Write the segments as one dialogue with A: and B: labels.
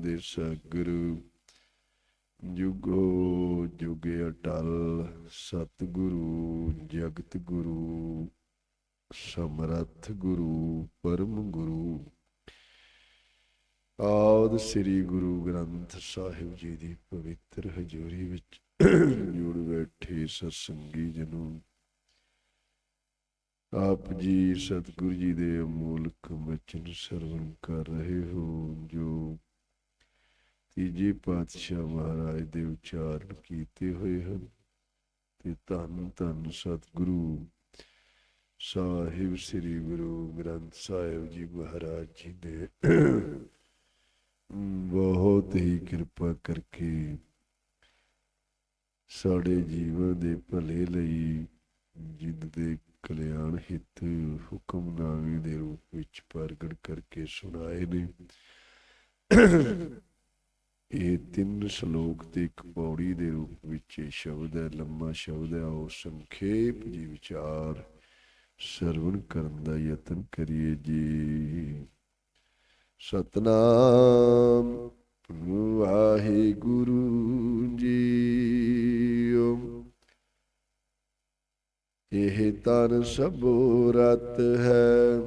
A: ਦੇ ਸਾਗਰ ਜੁਗੋ ਜੁਗ ਅਟਲ, ਸਤਿਗੁਰੂ, ਜਗਤ ਗੁਰੂ, ਸਮਰੱਥ ਗੁਰੂ, ਪਰਮ ਗੁਰੂ। ਆਦ ਸ੍ਰੀ ਗੁਰੂ ਗ੍ਰੰਥ ਸਾਹਿਬ ਜੀ ਦੀ ਪਵਿੱਤਰ ਹਜ਼ੂਰੀ ਵਿੱਚ ਜੁੜ ਬੈਠੇ ਸਤਸੰਗੀ ਜਨੋ। ਆਪ ਜੀ ਸਤਿਗੁਰੂ ਜੀ ਦੇ ਅਮੋਲਕ ਵਚਨ ਸਰਵਣ ਕਰ ਰਹੇ ਹੋ, ਜੋ ਤੀਜੇ ਪਾਤਸ਼ਾਹ ਮਹਾਰਾਜ ਦੇ ਉਚਾਰਨ ਕੀਤੇ ਹੋਏ ਹਨ ਤੇ ਧੰਨ ਧੰਨ ਸਤਿਗੁਰੂ ਸਾਹਿਬ ਸ੍ਰੀ ਗੁਰੂ ਗ੍ਰੰਥ ਸਾਹਿਬ ਜੀ ਮਹਾਰਾਜ ਜੀ ਨੇ ਬਹੁਤ ਹੀ ਕਿਰਪਾ ਕਰਕੇ ਸਾਡੇ ਜੀਵਨ ਦੇ ਭਲੇ ਲਈ ਜਿੰਦ ਦੇ ਕਲਿਆਣ ਹਿੱਤ ਹੁਕਮਨਾਮੇ ਦੇ ਰੂਪ ਵਿੱਚ ਪ੍ਰਗਟ ਕਰਕੇ ਸੁਣਾਏ ਨੇ। ਇਹ ਤਿੰਨ ਸ਼ਲੋਕ ਤੇ ਇੱਕ ਪੌੜੀ ਦੇ ਰੂਪ ਵਿੱਚ ਇਹ ਸ਼ਬਦ ਹੈ, ਲੰਮਾ ਸ਼ਬਦ ਹੈ, ਉਹ ਸੰਖੇਪ ਜੀ ਵਿਚਾਰ ਸਰਵਣ ਕਰਨ ਦਾ ਯਤਨ ਕਰੀਏ ਜੀ। ਸਤਨਾਮ, ਵਾਹਿਗੁਰੂ ਜੀ ਇਹ ਤਨ ਸਭੋ ਰਤ ਹੈ,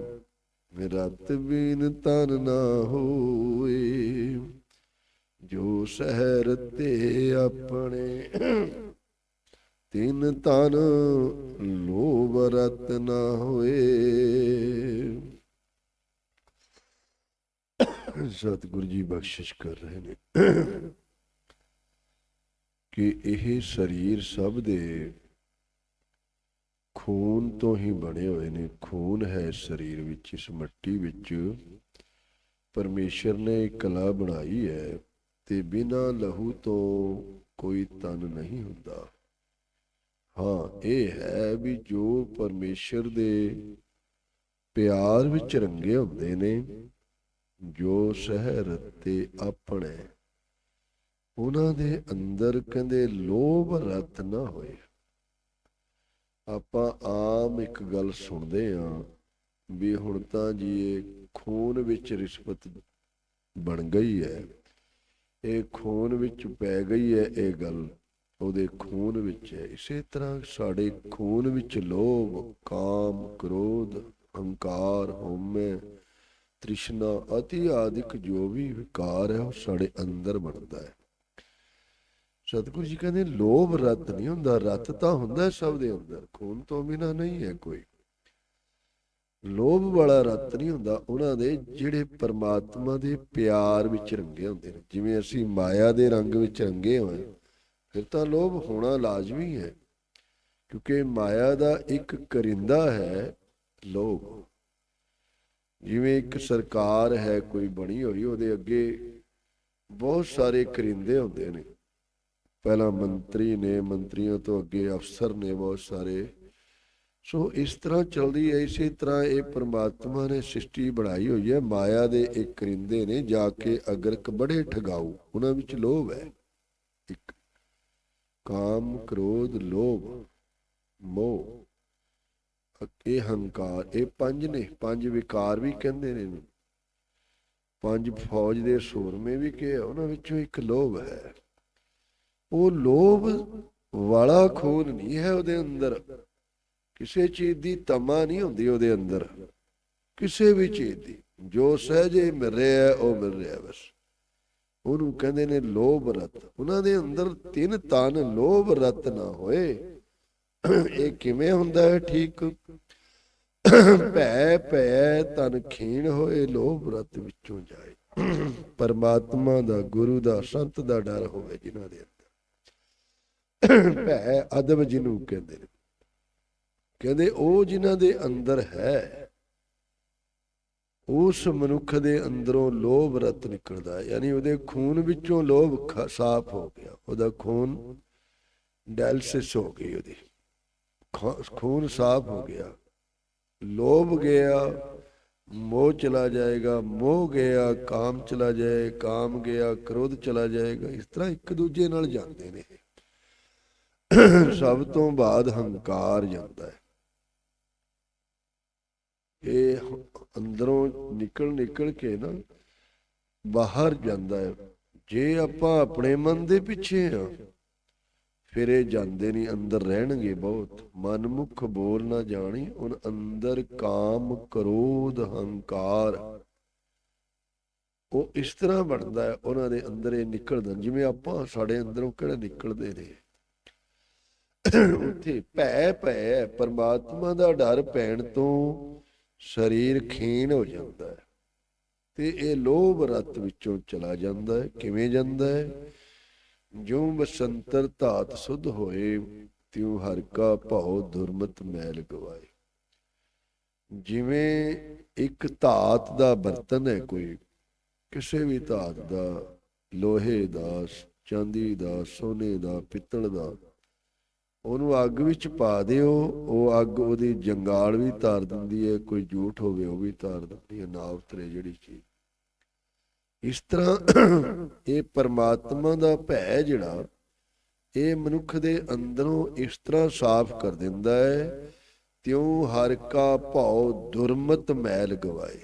A: ਰਤ ਬਿਨ ਤਨ ਨਾ ਹੋਏ। ਜੋ ਸਹਿਰ ਤੇ ਆਪਣੇ। ਤਿੰਨ ਤਨ ਲੋਭ ਰਤ ਨਾ ਹੋਏ। ਸਤਿਗੁਰੂ ਜੀ ਬਖਸ਼ਿਸ਼ ਕਰ ਰਹੇ ਨੇ। ਕਿ ਇਹ ਸਰੀਰ ਸਭ ਦੇ ਖੂਨ ਤੋਂ ਹੀ ਬਣੇ ਹੋਏ ਨੇ। ਖੂਨ ਹੈ ਸਰੀਰ ਵਿੱਚ, ਇਸ ਮੱਟੀ ਵਿੱਚ। ਪਰਮੇਸ਼ਰ ਨੇ ਕਲਾ ਬਣਾਈ ਹੈ। ਤੇ ਬਿਨਾ ਲਹੂ ਤੋਂ ਕੋਈ ਤਨ ਨਹੀਂ ਹੁੰਦਾ। ਹਾਂ, ਇਹ ਹੈ ਵੀ ਜੋ ਪਰਮੇਸ਼ਰ ਦੇ ਪਿਆਰ ਵਿੱਚ ਰੰਗੇ ਹੁੰਦੇ ਨੇ, ਜੋ ਸ਼ਹਿਰ ਤੇ ਆਪਣੇ, ਉਹਨਾਂ ਦੇ ਅੰਦਰ ਕਹਿੰਦੇ ਲੋਭ ਰਤ ਨਾ ਹੋਏ। ਆਪਾਂ ਆਮ ਇੱਕ ਗੱਲ ਸੁਣਦੇ ਆਂ ਵੀ ਹੁਣ ਤਾਂ ਜੀ ਇਹ ਖੂਨ ਵਿੱਚ ਰਿਸ਼ਵਤ ਬਣ ਗਈ ਹੈ। ਇਹ ਖੂਨ ਵਿੱਚ ਪੈ ਗਈ ਹੈ ਇਹ ਗੱਲ। ਉਹਦੇ ਖੂਨ ਵਿੱਚ ਹੈ। ਇਸੇ ਤਰ੍ਹਾਂ ਸਾਡੇ ਖੂਨ ਵਿੱਚ ਲੋਭ, ਕਾਮ, ਕ੍ਰੋਧ, ਹੰਕਾਰ, ਹਉਮੈ, ਤ੍ਰਿਸ਼ਨਾ ਅਤੀ ਆਦਿਕ ਜੋ ਵੀ ਵਿਕਾਰ ਹੈ, ਉਹ ਸਾਡੇ ਅੰਦਰ ਬਣਦਾ ਹੈ। ਸਤਿਗੁਰੂ ਜੀ ਕਹਿੰਦੇ, ਲੋਭ ਰਤ ਨਹੀਂ ਹੁੰਦਾ। ਰਤ ਤਾਂ ਹੁੰਦਾ ਸਭ ਦੇ ਅੰਦਰ। ਖੂਨ ਤੋਂ ਬਿਨਾ ਨਹੀਂ ਹੈ ਕੋਈ। ਲੋਭ ਵਾਲਾ ਰਤ ਨਹੀਂ ਹੁੰਦਾ, ਉਹਨਾਂ ਦੇ ਜਿਹੜੇ ਪਰਮਾਤਮਾ ਦੇ ਪਿਆਰ ਵਿੱਚ ਰੰਗੇ ਹੁੰਦੇ ਨੇ। ਜਿਵੇਂ ਅਸੀਂ ਮਾਇਆ ਦੇ ਰੰਗ ਵਿੱਚ ਰੰਗੇ ਹੋਏ ਫਿਰ ਤਾਂ ਲੋਭ ਹੋਣਾ ਲਾਜ਼ਮੀ ਹੈ। ਕਿਉਂਕਿ ਮਾਇਆ ਦਾ ਇੱਕ ਕਰਿੰਦਾ ਹੈ ਲੋਭ। ਜਿਵੇਂ ਇੱਕ ਸਰਕਾਰ ਹੈ, ਕੋਈ ਬਣੀ ਹੋਈ, ਉਹਦੇ ਅੱਗੇ ਬਹੁਤ ਸਾਰੇ ਕਰਿੰਦੇ ਹੁੰਦੇ ਨੇ। ਪਹਿਲਾਂ ਮੰਤਰੀ ਨੇ, ਮੰਤਰੀਆਂ ਤੋਂ ਅੱਗੇ ਅਫਸਰ ਨੇ ਬਹੁਤ ਸਾਰੇ ਸੋ ਇਸ ਤਰ੍ਹਾਂ ਚਲਦੀ ਹੈ, ਇਸੇ ਤਰ੍ਹਾਂ ਇਹ ਪ੍ਰਮਾਤਮਾ ਨੇ ਸ੍ਰਿਸ਼ਟੀ ਬਣਾਈ ਹੋਈ ਹੈ, ਮਾਇਆ ਦੇ ਇੱਕ ਕਰਿੰਦੇ ਨੇ ਜਾ ਕੇ ਅਗਰ ਬੜੇ ਠਗਾਊ, ਉਹਨਾਂ ਵਿੱਚ ਲੋਭ ਹੈ। ਇੱਕ, ਕਾਮ, ਕ੍ਰੋਧ, ਲੋਭ, ਮੋਹ ਇਹ ਹੰਕਾਰ, ਇਹ ਪੰਜ ਨੇ, ਪੰਜ ਵਿਕਾਰ ਵੀ ਕਹਿੰਦੇ ਨੇ ਪੰਜ ਫੌਜ ਦੇ ਸੂਰਮੇ ਵੀ ਕਿ ਉਹਨਾਂ ਵਿੱਚੋਂ ਇੱਕ ਲੋਭ ਹੈ। ਉਹ ਲੋਭ ਵਾਲਾ ਖੂਨ ਨਹੀਂ ਹੈ ਉਹਦੇ ਅੰਦਰ। ਕਿਸੇ ਚੀਜ਼ ਦੀ ਤਮਾ ਨਹੀਂ ਹੁੰਦੀ ਉਹਦੇ ਅੰਦਰ। ਕਿਸੇ ਵੀ ਚੀਜ਼ ਦੀ। ਜੋ ਸਹਜੇ ਮਿਲ ਰਿਹਾ ਹੈ, ਉਹ ਮਿਲ ਰਿਹਾ ਬਸ। ਉਹਨੂੰ ਕਹਿੰਦੇ ਨੇ ਲੋਭ ਰਤ। ਉਹਨਾਂ ਦੇ ਅੰਦਰ ਤਿੰਨ ਤਨ ਲੋਭ ਰਤ ਨਾ ਹੋਏ। ਇਹ ਕਿਵੇਂ ਹੁੰਦਾ ਹੈ? ਠੀਕ। ਭੈ ਭੈ, ਤਨ ਖੀਣ ਹੋਏ, ਲੋਭ ਰਤ ਵਿੱਚੋਂ ਜਾਏ। ਪਰਮਾਤਮਾ ਦਾ, ਗੁਰੂ ਦਾ, ਸੰਤ ਦਾ ਡਰ ਹੋਵੇ ਜਿਨ੍ਹਾਂ ਦੇ ਅੰਦਰ। ਭੈ, ਅਦਬ ਜਿਹਨੂੰ ਕਹਿੰਦੇ ਨੇ। ਕਹਿੰਦੇ ਉਹ ਜਿਨ੍ਹਾਂ ਦੇ ਅੰਦਰ ਹੈ, ਉਸ ਮਨੁੱਖ ਦੇ ਅੰਦਰੋਂ ਲੋਭ ਰਤ ਨਿਕਲਦਾ ਹੈ। ਯਾਨੀ ਉਹਦੇ ਖੂਨ ਵਿੱਚੋਂ ਲੋਭ ਸਾਫ਼ ਹੋ ਗਿਆ। ਉਹਦਾ ਖੂਨ ਡਾਇਲਸਿਸ ਹੋ ਗਈ ਉਹਦੀ। ਖੂਨ ਸਾਫ਼ ਹੋ ਗਿਆ। ਲੋਭ ਗਿਆ, ਮੋਹ ਚਲਾ ਜਾਏਗਾ। ਮੋਹ ਗਿਆ, ਕਾਮ ਚਲਾ ਜਾਏ, ਕਾਮ ਗਿਆ, ਕ੍ਰੋਧ ਚਲਾ ਜਾਏਗਾ। ਇਸ ਤਰ੍ਹਾਂ ਇੱਕ ਦੂਜੇ ਨਾਲ ਜਾਂਦੇ ਨੇ। ਸਭ ਤੋਂ ਬਾਅਦ ਹੰਕਾਰ ਜਾਂਦਾ ਹੈ। ਇਹ ਅੰਦਰੋਂ ਨਿਕਲ ਨਿਕਲ ਕੇ ਨਾ ਬਾਹਰ ਜਾਂਦਾ ਹੈ। ਜੇ ਆਪਾਂ ਆਪਣੇ ਮਨ ਦੇ ਪਿੱਛੇ ਆ ਫਿਰ ਇਹ ਜਾਂਦੇ ਨਹੀਂ, ਅੰਦਰ ਰਹਿਣਗੇ ਬਹੁਤ। ਮਨਮੁਖ ਬੋਲ ਨਾ ਜਾਣੀ ਉਹਨ ਅੰਦਰ ਕਾਮ ਕਰੋਧ ਹੰਕਾਰ। ਉਹ ਇਸ ਤਰ੍ਹਾਂ ਬਣਦਾ ਹੈ, ਉਹਨਾਂ ਦੇ ਅੰਦਰ ਇਹ ਨਿਕਲਦਾ। ਜਿਵੇਂ ਆਪਾਂ ਸਾਡੇ ਅੰਦਰੋਂ ਕਿਹੜੇ ਨਿਕਲਦੇ ਨੇ। ਉੱਥੇ ਭੈ ਭੈ, ਪਰਮਾਤਮਾ ਦਾ ਡਰ ਪੈਣ ਤੋਂ ਸਰੀਰ ਖੀਣ ਹੋ ਜਾਂਦਾ ਹੈ। ਤੇ ਇਹ ਲੋਭ ਰਤ ਵਿੱਚੋਂ ਚਲਾ ਜਾਂਦਾ ਹੈ। ਕਿਵੇਂ ਜਾਂਦਾ ਹੈ? ਜੋ ਬਸੰਤਰ ਧਾਤ ਸੁਧ ਹੋਏ, ਤਿਉ ਹਰ ਕਾ ਭਉ ਦੁਰਮਤ ਮੈਲ ਗਵਾਏ। ਜਿਵੇਂ ਇੱਕ ਧਾਤ ਦਾ ਬਰਤਨ ਹੈ ਕੋਈ, ਕਿਸੇ ਵੀ ਧਾਤ ਦਾ, ਲੋਹੇ ਦਾ, ਚਾਂਦੀ ਦਾ, ਸੋਨੇ ਦਾ, ਪਿੱਤਲ ਦਾ ਉਹਨੂੰ ਅੱਗ ਵਿੱਚ ਪਾ ਦਿਓ, ਉਹ ਅੱਗ ਉਹਦੀ ਜੰਗਾਲ ਵੀ ਧਾਰ ਦਿੰਦੀ ਹੈ, ਕੋਈ ਝੂਠ ਹੋਵੇ ਉਹ ਵੀ ਤਾਰ ਦਿੰਦੀ ਹੈ, ਨਾ ਉਤਰੇ ਜਿਹੜੀ ਚੀਜ਼। ਇਸ ਤਰ੍ਹਾਂ ਇਹ ਪਰਮਾਤਮਾ ਦਾ ਭੈ ਜਿਹੜਾ, ਇਹ ਮਨੁੱਖ ਦੇ ਅੰਦਰੋਂ ਇਸ ਤਰ੍ਹਾਂ ਸਾਫ਼ ਕਰ ਦਿੰਦਾ ਹੈ, ਤਿਉ ਹਰ ਕਾ ਭਉ ਦੁਰਮਤ ਮੈਲ ਗਵਾਏ।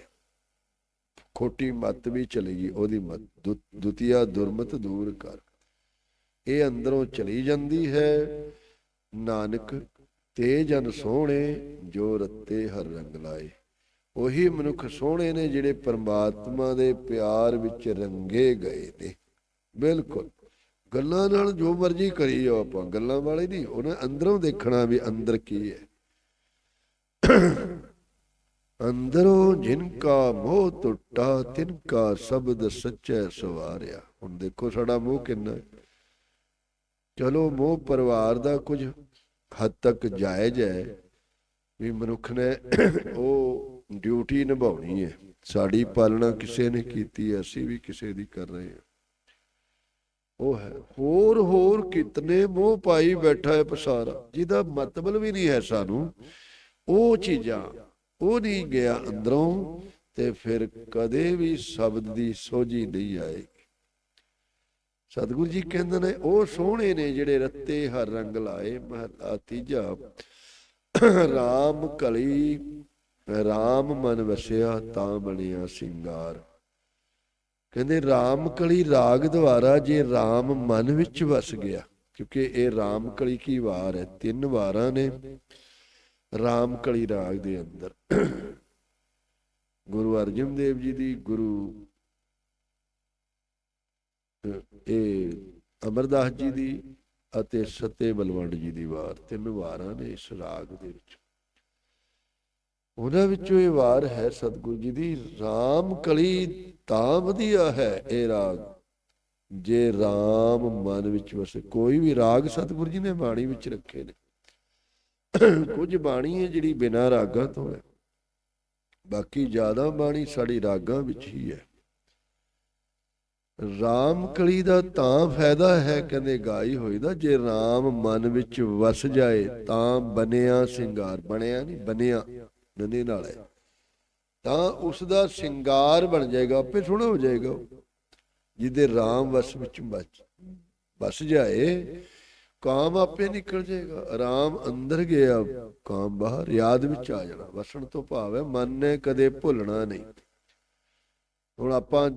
A: ਖੋਟੀ ਮਤ ਵੀ ਚਲੀ ਉਹਦੀ ਮਤ ਦੁ- ਦੁਤੀਆ ਦੁਰਮਤ ਦੂਰ ਕਰ। ਇਹ ਅੰਦਰੋਂ ਚਲੀ ਜਾਂਦੀ ਹੈ ਨਾਨਕ, ਤੇ ਜਨ ਸੋਹਣੇ ਜੋ ਰੱਤੇ ਹਰ ਰੰਗ ਲਾਏ। ਉਹੀ ਮਨੁੱਖ ਸੋਹਣੇ ਨੇ ਜਿਹੜੇ ਪਰਮਾਤਮਾ ਦੇ ਪਿਆਰ ਵਿੱਚ ਰੰਗੇ ਗਏ ਨੇ। ਬਿਲਕੁਲ। ਗੱਲਾਂ ਨਾਲ ਜੋ ਮਰਜ਼ੀ ਕਰੀ ਜਾਓ ਆਪਾਂ, ਗੱਲਾਂ ਵਾਲੇ ਨਹੀਂ, ਉਹਨੇ ਅੰਦਰੋਂ ਦੇਖਣਾ ਵੀ ਅੰਦਰ ਕੀ ਹੈ। ਅੰਦਰੋਂ ਜਿਨ ਕਾ ਮੋਹ ਟੁੱਟਾ, ਤਿਨ ਕਾ ਸ਼ਬਦ ਸੱਚੈ ਸਵਾਰਿਆ। ਹੁਣ ਦੇਖੋ ਸਾਡਾ ਮੋਹ ਕਿੰਨਾ ਹੈ। ਚਲੋ ਮੋਹ ਪਰਿਵਾਰ ਦਾ ਕੁਝ ਹੱਦ ਤੱਕ ਜਾਇਜ਼ ਹੈ ਵੀ ਮਨੁੱਖ ਨੇ ਉਹ ਡਿਊਟੀ ਨਿਭਾਉਣੀ ਹੈ। ਸਾਡੀ ਪਾਲਣਾ ਕਿਸੇ ਨੇ ਕੀਤੀ ਹੈ, ਅਸੀਂ ਵੀ ਕਿਸੇ ਦੀ ਕਰ ਰਹੇ ਹਾਂ। ਉਹ ਹੈ। ਹੋਰ ਹੋਰ ਕਿਤਨੇ ਮੋਹ ਪਾਈ ਬੈਠਾ ਹੈ ਪਸਾਰਾ। ਜਿਹਦਾ ਮਤਲਬ ਵੀ ਨਹੀਂ ਹੈ ਸਾਨੂੰ। ਉਹ ਚੀਜ਼ਾਂ, ਉਹ ਨਹੀਂ ਗਿਆ ਅੰਦਰੋਂ ਤੇ ਫਿਰ ਕਦੇ ਵੀ ਸ਼ਬਦ ਦੀ ਸੋਝੀ ਨਹੀਂ ਆਏਗੀ। ਸਤਿਗੁਰੂ ਜੀ ਕਹਿੰਦੇ ਨੇ, ਉਹ ਸੋਹਣੇ ਨੇ ਜਿਹੜੇ ਰੱਤੇ ਹਰ ਰੰਗ ਲਾਏ, ਮਹਲਾ ਤੀਜਾ, ਰਾਮ ਕਲੀ, ਰਾਮ ਮਨ ਵਸਿਆ, ਤਾਂ ਬਣਿਆ ਸਿੰਗਾਰ। ਕਹਿੰਦੇ ਰਾਮ ਕਲੀ ਰਾਗ ਦੁਆਰਾ ਜੇ ਰਾਮ ਮਨ ਵਿੱਚ ਵਸ ਗਿਆ, ਕਿਉਂਕਿ ਇਹ ਰਾਮ ਕਲੀ ਕੀ ਵਾਰ ਹੈ? ਤਿੰਨ ਵਾਰਾਂ ਨੇ ਰਾਮ ਕਲੀ ਰਾਗ ਦੇ ਅੰਦਰ। ਗੁਰੂ ਅਰਜਨ ਦੇਵ ਜੀ ਦੀ ਗੁਰੂ ਇਹ ਅਮਰਦਾਸ ਜੀ ਦੀ ਅਤੇ ਸਤੇ ਬਲਵੰਡ ਜੀ ਦੀ ਵਾਰ, ਤਿੰਨ ਵਾਰਾਂ ਨੇ ਇਸ ਰਾਗ ਦੇ ਵਿੱਚ। ਉਹਨਾਂ ਵਿੱਚੋਂ ਇਹ ਵਾਰ ਹੈ, ਸਤਿਗੁਰੂ ਜੀ ਦੀ RAM ਕਲੀ ਤਾਂ ਵਧੀਆ ਹੈ ਇਹ ਰਾਗ। ਜੇ RAM ਮਨ ਵਿੱਚ ਵਸੇ, ਕੋਈ ਵੀ ਰਾਗ ਸਤਿਗੁਰੂ ਜੀ ਨੇ ਬਾਣੀ ਵਿੱਚ ਰੱਖੇ ਨੇ। ਕੁਝ ਬਾਣੀ ਹੈ ਜਿਹੜੀ ਬਿਨਾਂ ਰਾਗਾਂ ਤੋਂ ਹੈ। ਬਾਕੀ ਜ਼ਿਆਦਾ ਬਾਣੀ ਸਾਡੀ ਰਾਗਾਂ ਵਿੱਚ ਹੀ ਹੈ। ਰਾਮ ਕਲੀ ਦਾ ਤਾਂ ਫਾਇਦਾ ਹੈ ਕਹਿੰਦੇ ਗਾਈ ਹੋਈ ਦਾ। ਜੇ ਰਾਮ ਮਨ ਵਿੱਚ ਵਸ ਜਾਏ, ਤਾਂ ਬਣਿਆ ਸਿੰਗਾਰ, ਬਣਿਆ ਨਹੀਂ ਬਣਿਆ ਨੰਦੀ ਨਾਲ ਹੈ। ਤਾਂ ਉਸ ਦਾ ਸਿੰਗਾਰ ਬਣ ਜਾਏਗਾ, ਆਪੇ ਸੋਹਣਾ ਹੋ ਜਾਏਗਾ ਜਿਹਦੇ ਰਾਮ ਵਸ ਵਿੱਚ ਬਚ, ਵਸ ਜਾਏ, ਕਾਮ ਆਪੇ ਨਿਕਲ ਜਾਏਗਾ। ਆਰਾਮ ਅੰਦਰ ਗਿਆ, ਕਾਮ ਬਾਹਰ, ਯਾਦ ਵਿੱਚ ਆ ਜਾਣਾ, ਵਸਣ ਤੋਂ ਭਾਵ ਹੈ, ਮਨ ਨੇ ਕਦੇ ਭੁੱਲਣਾ ਨਹੀਂ। ਹੁਣ ਆਪਾਂ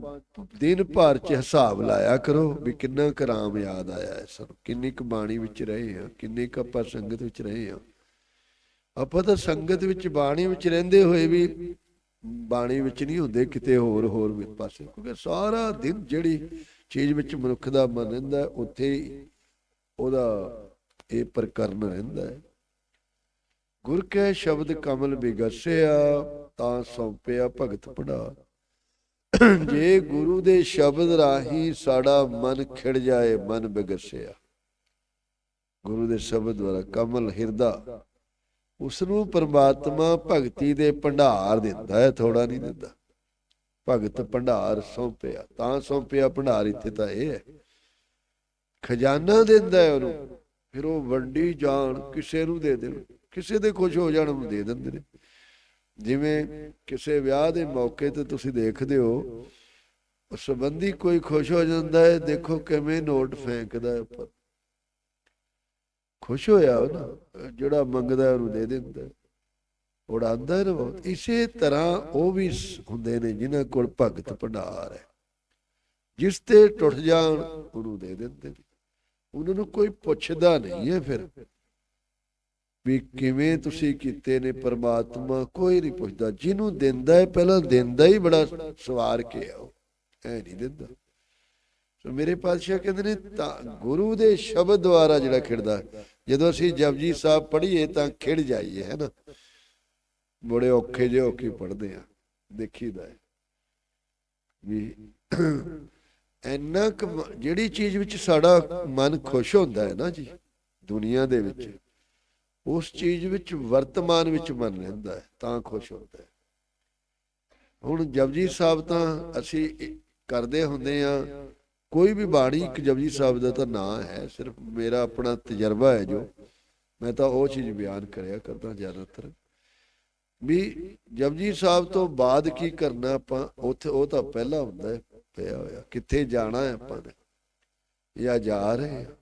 A: ਦਿਨ ਭਰ ਚ ਹਿਸਾਬ ਲਾਇਆ ਕਰੋ ਵੀ ਕਿੰਨਾ ਕਰਾਮ ਯਾਦ ਆਇਆ ਹੈ ਸਾਨੂੰ, ਕਿੰਨੀ ਕੁ ਬਾਣੀ ਵਿੱਚ ਰਹੇ ਆ ਕਿੰਨੀ ਕੁ ਆਪਾਂ ਸੰਗਤ ਵਿੱਚ ਰਹੇ ਆ ਆਪਾਂ ਤਾਂ ਸੰਗਤ ਵਿੱਚ, ਬਾਣੀ ਵਿੱਚ ਰਹਿੰਦੇ ਹੋਏ ਵੀ ਬਾਣੀ ਵਿੱਚ ਨਹੀਂ ਹੁੰਦੇ, ਕਿਤੇ ਹੋਰ ਹੋਰ ਵੀ ਪਾਸੇ। ਕਿਉਂਕਿ ਸਾਰਾ ਦਿਨ ਜਿਹੜੀ ਚੀਜ਼ ਵਿੱਚ ਮਨੁੱਖ ਦਾ ਮਨ ਰਹਿੰਦਾ ਉੱਥੇ ਉਹਦਾ ਇਹ ਪ੍ਰਕਰਨ ਰਹਿੰਦਾ ਹੈ। ਗੁਰ ਕੈ ਸ਼ਬਦ ਕਮਲ ਬਿਗਸਿਆ, ਤਾਂ ਸੌਂਪਿਆ ਭਗਤ ਪੜਾ ਜੇ ਗੁਰੂ ਦੇ ਸ਼ਬਦ ਰਾਹੀਂ ਸਾਡਾ ਮਨ ਖਿੜ ਜਾਏ, ਮਨ ਬਿਗਸਿਆ। ਗੁਰੂ ਦੇ ਸ਼ਬਦ ਦੁਆਰਾ ਕਮਲ ਹਿਰਦਾ ਉਸ ਨੂੰ ਪ੍ਰਮਾਤਮਾ ਭਗਤੀ ਦੇ ਭੰਡਾਰ ਦਿੰਦਾ ਹੈ ਥੋੜਾ ਨਹੀਂ ਦਿੰਦਾ। ਭਗਤ ਭੰਡਾਰ ਸੌਂਪਿਆ, ਤਾਂ ਸੌਂਪਿਆ ਭੰਡਾਰ ਇੱਥੇ ਤਾਂ ਇਹ ਹੈ। ਖਜ਼ਾਨਾ ਦਿੰਦਾ ਹੈ ਉਹਨੂੰ, ਫਿਰ ਉਹ ਵੰਡੀ ਜਾਣ, ਕਿਸੇ ਨੂੰ ਦੇ ਦੇਣ, ਕਿਸੇ ਦੇ ਖੁਸ਼ ਹੋ ਜਾਣ ਉਹਨੂੰ ਦੇ ਦਿੰਦੇ ਨੇ। ਜਿਵੇਂ ਕਿਸੇ ਵਿਆਹ ਦੇ ਮੌਕੇ ਤੇ ਤੁਸੀਂ ਦੇਖਦੇ ਹੋ ਸੰਬੰਧੀ ਕੋਈ ਖੁਸ਼ ਹੋ ਜਾਂਦਾ ਹੈ, ਦੇਖੋ ਕਿਵੇਂ ਨੋਟ ਫੈਂਕਦਾ ਹੈ ਉੱਪਰ। ਖੁਸ਼ ਹੋਇਆ ਉਹ ਨਾ, ਜਿਹੜਾ ਮੰਗਦਾ ਉਹਨੂੰ ਦੇ ਦਿੰਦਾ ਉਡਾਉਂਦਾ ਹੈ ਨਾ ਬਹੁਤ। ਇਸੇ ਤਰ੍ਹਾਂ ਉਹ ਵੀ ਹੁੰਦੇ ਨੇ ਜਿਨ੍ਹਾਂ ਕੋਲ ਭਗਤ ਭੰਡਾਰ ਹੈ। ਜਿਸ ਤੇ ਟੁੱਟ ਜਾਣ ਉਹਨੂੰ ਦੇ ਦਿੰਦੇ ਨੇ। ਉਹਨਾਂ ਨੂੰ ਕੋਈ ਪੁੱਛਦਾ ਨਹੀਂ ਹੈ ਫਿਰ। ਵੀ ਕਿਵੇਂ ਤੁਸੀਂ ਕੀਤੇ ਨੇ ਪਰਮਾਤਮਾ, ਕੋਈ ਨਹੀਂ ਪੁੱਛਦਾ। ਜਿਹਨੂੰ ਦਿੰਦਾ ਹੈ, ਪਹਿਲਾਂ ਦਿੰਦਾ ਹੀ ਬੜਾ ਸਵਾਰ ਕੇ ਆਓ। ਐ ਨਹੀਂ ਦਿੰਦਾ। ਸੋ ਮੇਰੇ ਪਾਤਸ਼ਾਹ ਕਹਿੰਦੇ ਨੇ, ਤਾਂ ਗੁਰੂ ਦੇ ਸ਼ਬਦ ਦੁਆਰਾ ਜਿਹੜਾ ਖਿੜਦਾ, ਜਦੋਂ ਅਸੀਂ ਜਪਜੀ ਸਾਹਿਬ ਪੜ੍ਹੀਏ ਤਾਂ ਖਿੜ ਜਾਈਏ, ਹੈ ਨਾ? ਬੜੇ ਔਖੇ ਜਿਹੇ ਹੋ ਕੇ ਪੜ੍ਹਦੇ ਆ ਦੇਖੀਦਾ ਹੈ। ਵੀ ਇੰਨਾ ਕੁ ਜਿਹੜੀ ਚੀਜ਼ ਵਿੱਚ ਸਾਡਾ ਮਨ ਖੁਸ਼ ਹੁੰਦਾ ਹੈ ਨਾ ਜੀ, ਦੁਨੀਆ ਦੇ ਵਿੱਚ ਉਸ ਚੀਜ਼ ਵਿੱਚ ਵਰਤਮਾਨ ਵਿੱਚ ਮਨ ਰਹਿੰਦਾ ਹੈ, ਤਾਂ ਖੁਸ਼ ਹੁੰਦਾ ਹੈ। ਹੁਣ ਜਪਜੀ ਸਾਹਿਬ ਤਾਂ ਅਸੀਂ ਕਰਦੇ ਹੁੰਦੇ ਆ ਕੋਈ ਵੀ ਬਾਣੀ ਇੱਕ ਜਪਜੀ ਸਾਹਿਬ ਦਾ ਤਾਂ ਨਾਂ ਹੈ, ਸਿਰਫ ਮੇਰਾ ਆਪਣਾ ਤਜਰਬਾ ਹੈ ਜੋ। ਮੈਂ ਤਾਂ ਉਹ ਚੀਜ਼ ਬਿਆਨ ਕਰਿਆ ਕਰਦਾ ਜ਼ਿਆਦਾਤਰ। ਵੀ ਜਪਜੀ ਸਾਹਿਬ ਤੋਂ ਬਾਅਦ ਕੀ ਕਰਨਾ ਆਪਾਂ, ਉੱਥੇ ਉਹ ਤਾਂ ਪਹਿਲਾਂ ਹੁੰਦਾ ਪਿਆ ਹੋਇਆ, ਕਿੱਥੇ ਜਾਣਾ ਹੈ ਆਪਾਂ ਨੇ। ਜਾਂ ਜਾ ਰਹੇ ਹਾਂ।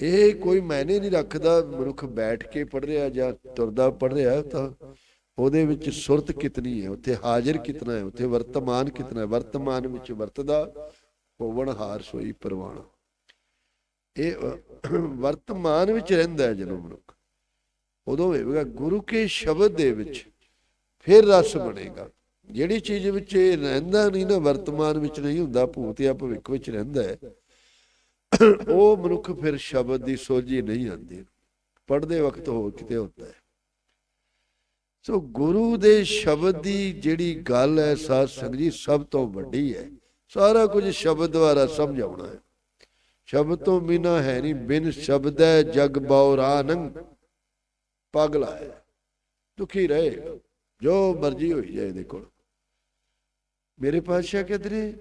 A: ਇਹ ਕੋਈ ਮਾਇਨੇ ਨਹੀਂ ਰੱਖਦਾ, ਮਨੁੱਖ ਬੈਠ ਕੇ ਪੜ ਰਿਹਾ ਜਾਂ ਤੁਰਦਾ ਪੜ ਰਿਹਾ ਤਾਂ ਉਹਦੇ ਵਿੱਚ ਸੁਰਤ ਕਿਤਨੀ ਹੈ, ਉੱਥੇ ਹਾਜ਼ਰ ਕਿਤਨਾ ਹੈ, ਉੱਥੇ ਵਰਤਮਾਨ ਕਿਤਨਾ ਹੈ, ਵਰਤਮਾਨ ਵਿੱਚ ਵਰਤਦਾ ਹੋਵਣ ਹਾਰ ਸੋਈ ਪਰਵਾਣਾ। ਇਹ, ਵਰਤਮਾਨ ਵਿੱਚ ਰਹਿੰਦਾ ਹੈ ਜਦੋਂ ਮਨੁੱਖ, ਉਦੋਂ ਹੋਵੇਗਾ ਗੁਰੂ ਕੇ ਸ਼ਬਦ ਦੇ ਵਿੱਚ ਫਿਰ ਰਸ ਬਣੇਗਾ। ਜਿਹੜੀ ਚੀਜ਼ ਵਿੱਚ ਇਹ ਰਹਿੰਦਾ ਨਹੀਂ ਨਾ, ਵਰਤਮਾਨ ਵਿੱਚ ਨਹੀਂ ਹੁੰਦਾ, ਭੂਤ ਜਾਂ ਭਵਿੱਖ ਵਿੱਚ ਰਹਿੰਦਾ ਹੈ ਉਹ ਮਨੁੱਖ ਫਿਰ ਸ਼ਬਦ ਦੀ ਸੋਝੀ ਨਹੀਂ ਆਉਂਦੀ। ਪੜ੍ਹਦੇ ਵਕਤ ਹੋਰ ਕਿਤੇ ਹੁੰਦਾ ਹੈ। ਸੋ ਗੁਰੂ ਦੇ ਸ਼ਬਦ ਦੀ ਜਿਹੜੀ ਗੱਲ ਹੈ, ਸਾਧ ਸੰਗਤ ਜੀ, ਸਭ ਤੋਂ ਵੱਡੀ ਹੈ। ਸਾਰਾ ਕੁਝ ਸ਼ਬਦ ਦੁਆਰਾ ਸਮਝਾਉਣਾ ਹੈ। ਸ਼ਬਦ ਤੋਂ ਬਿਨਾ ਹੈ ਨਹੀਂ। ਬਿਨ ਸ਼ਬਦ ਹੈ, ਜਗ ਬੌਰਾਨੰ ਪਾਗਲਾ ਹੈ। ਦੁਖੀ ਰਹੇ ਜੋ ਮਰਜ਼ੀ ਹੋਈ ਜਾਏ ਇਹਦੇ ਕੋਲ। ਮੇਰੇ ਪਾਤਸ਼ਾਹ ਕਹਿੰਦੇ ਨੇ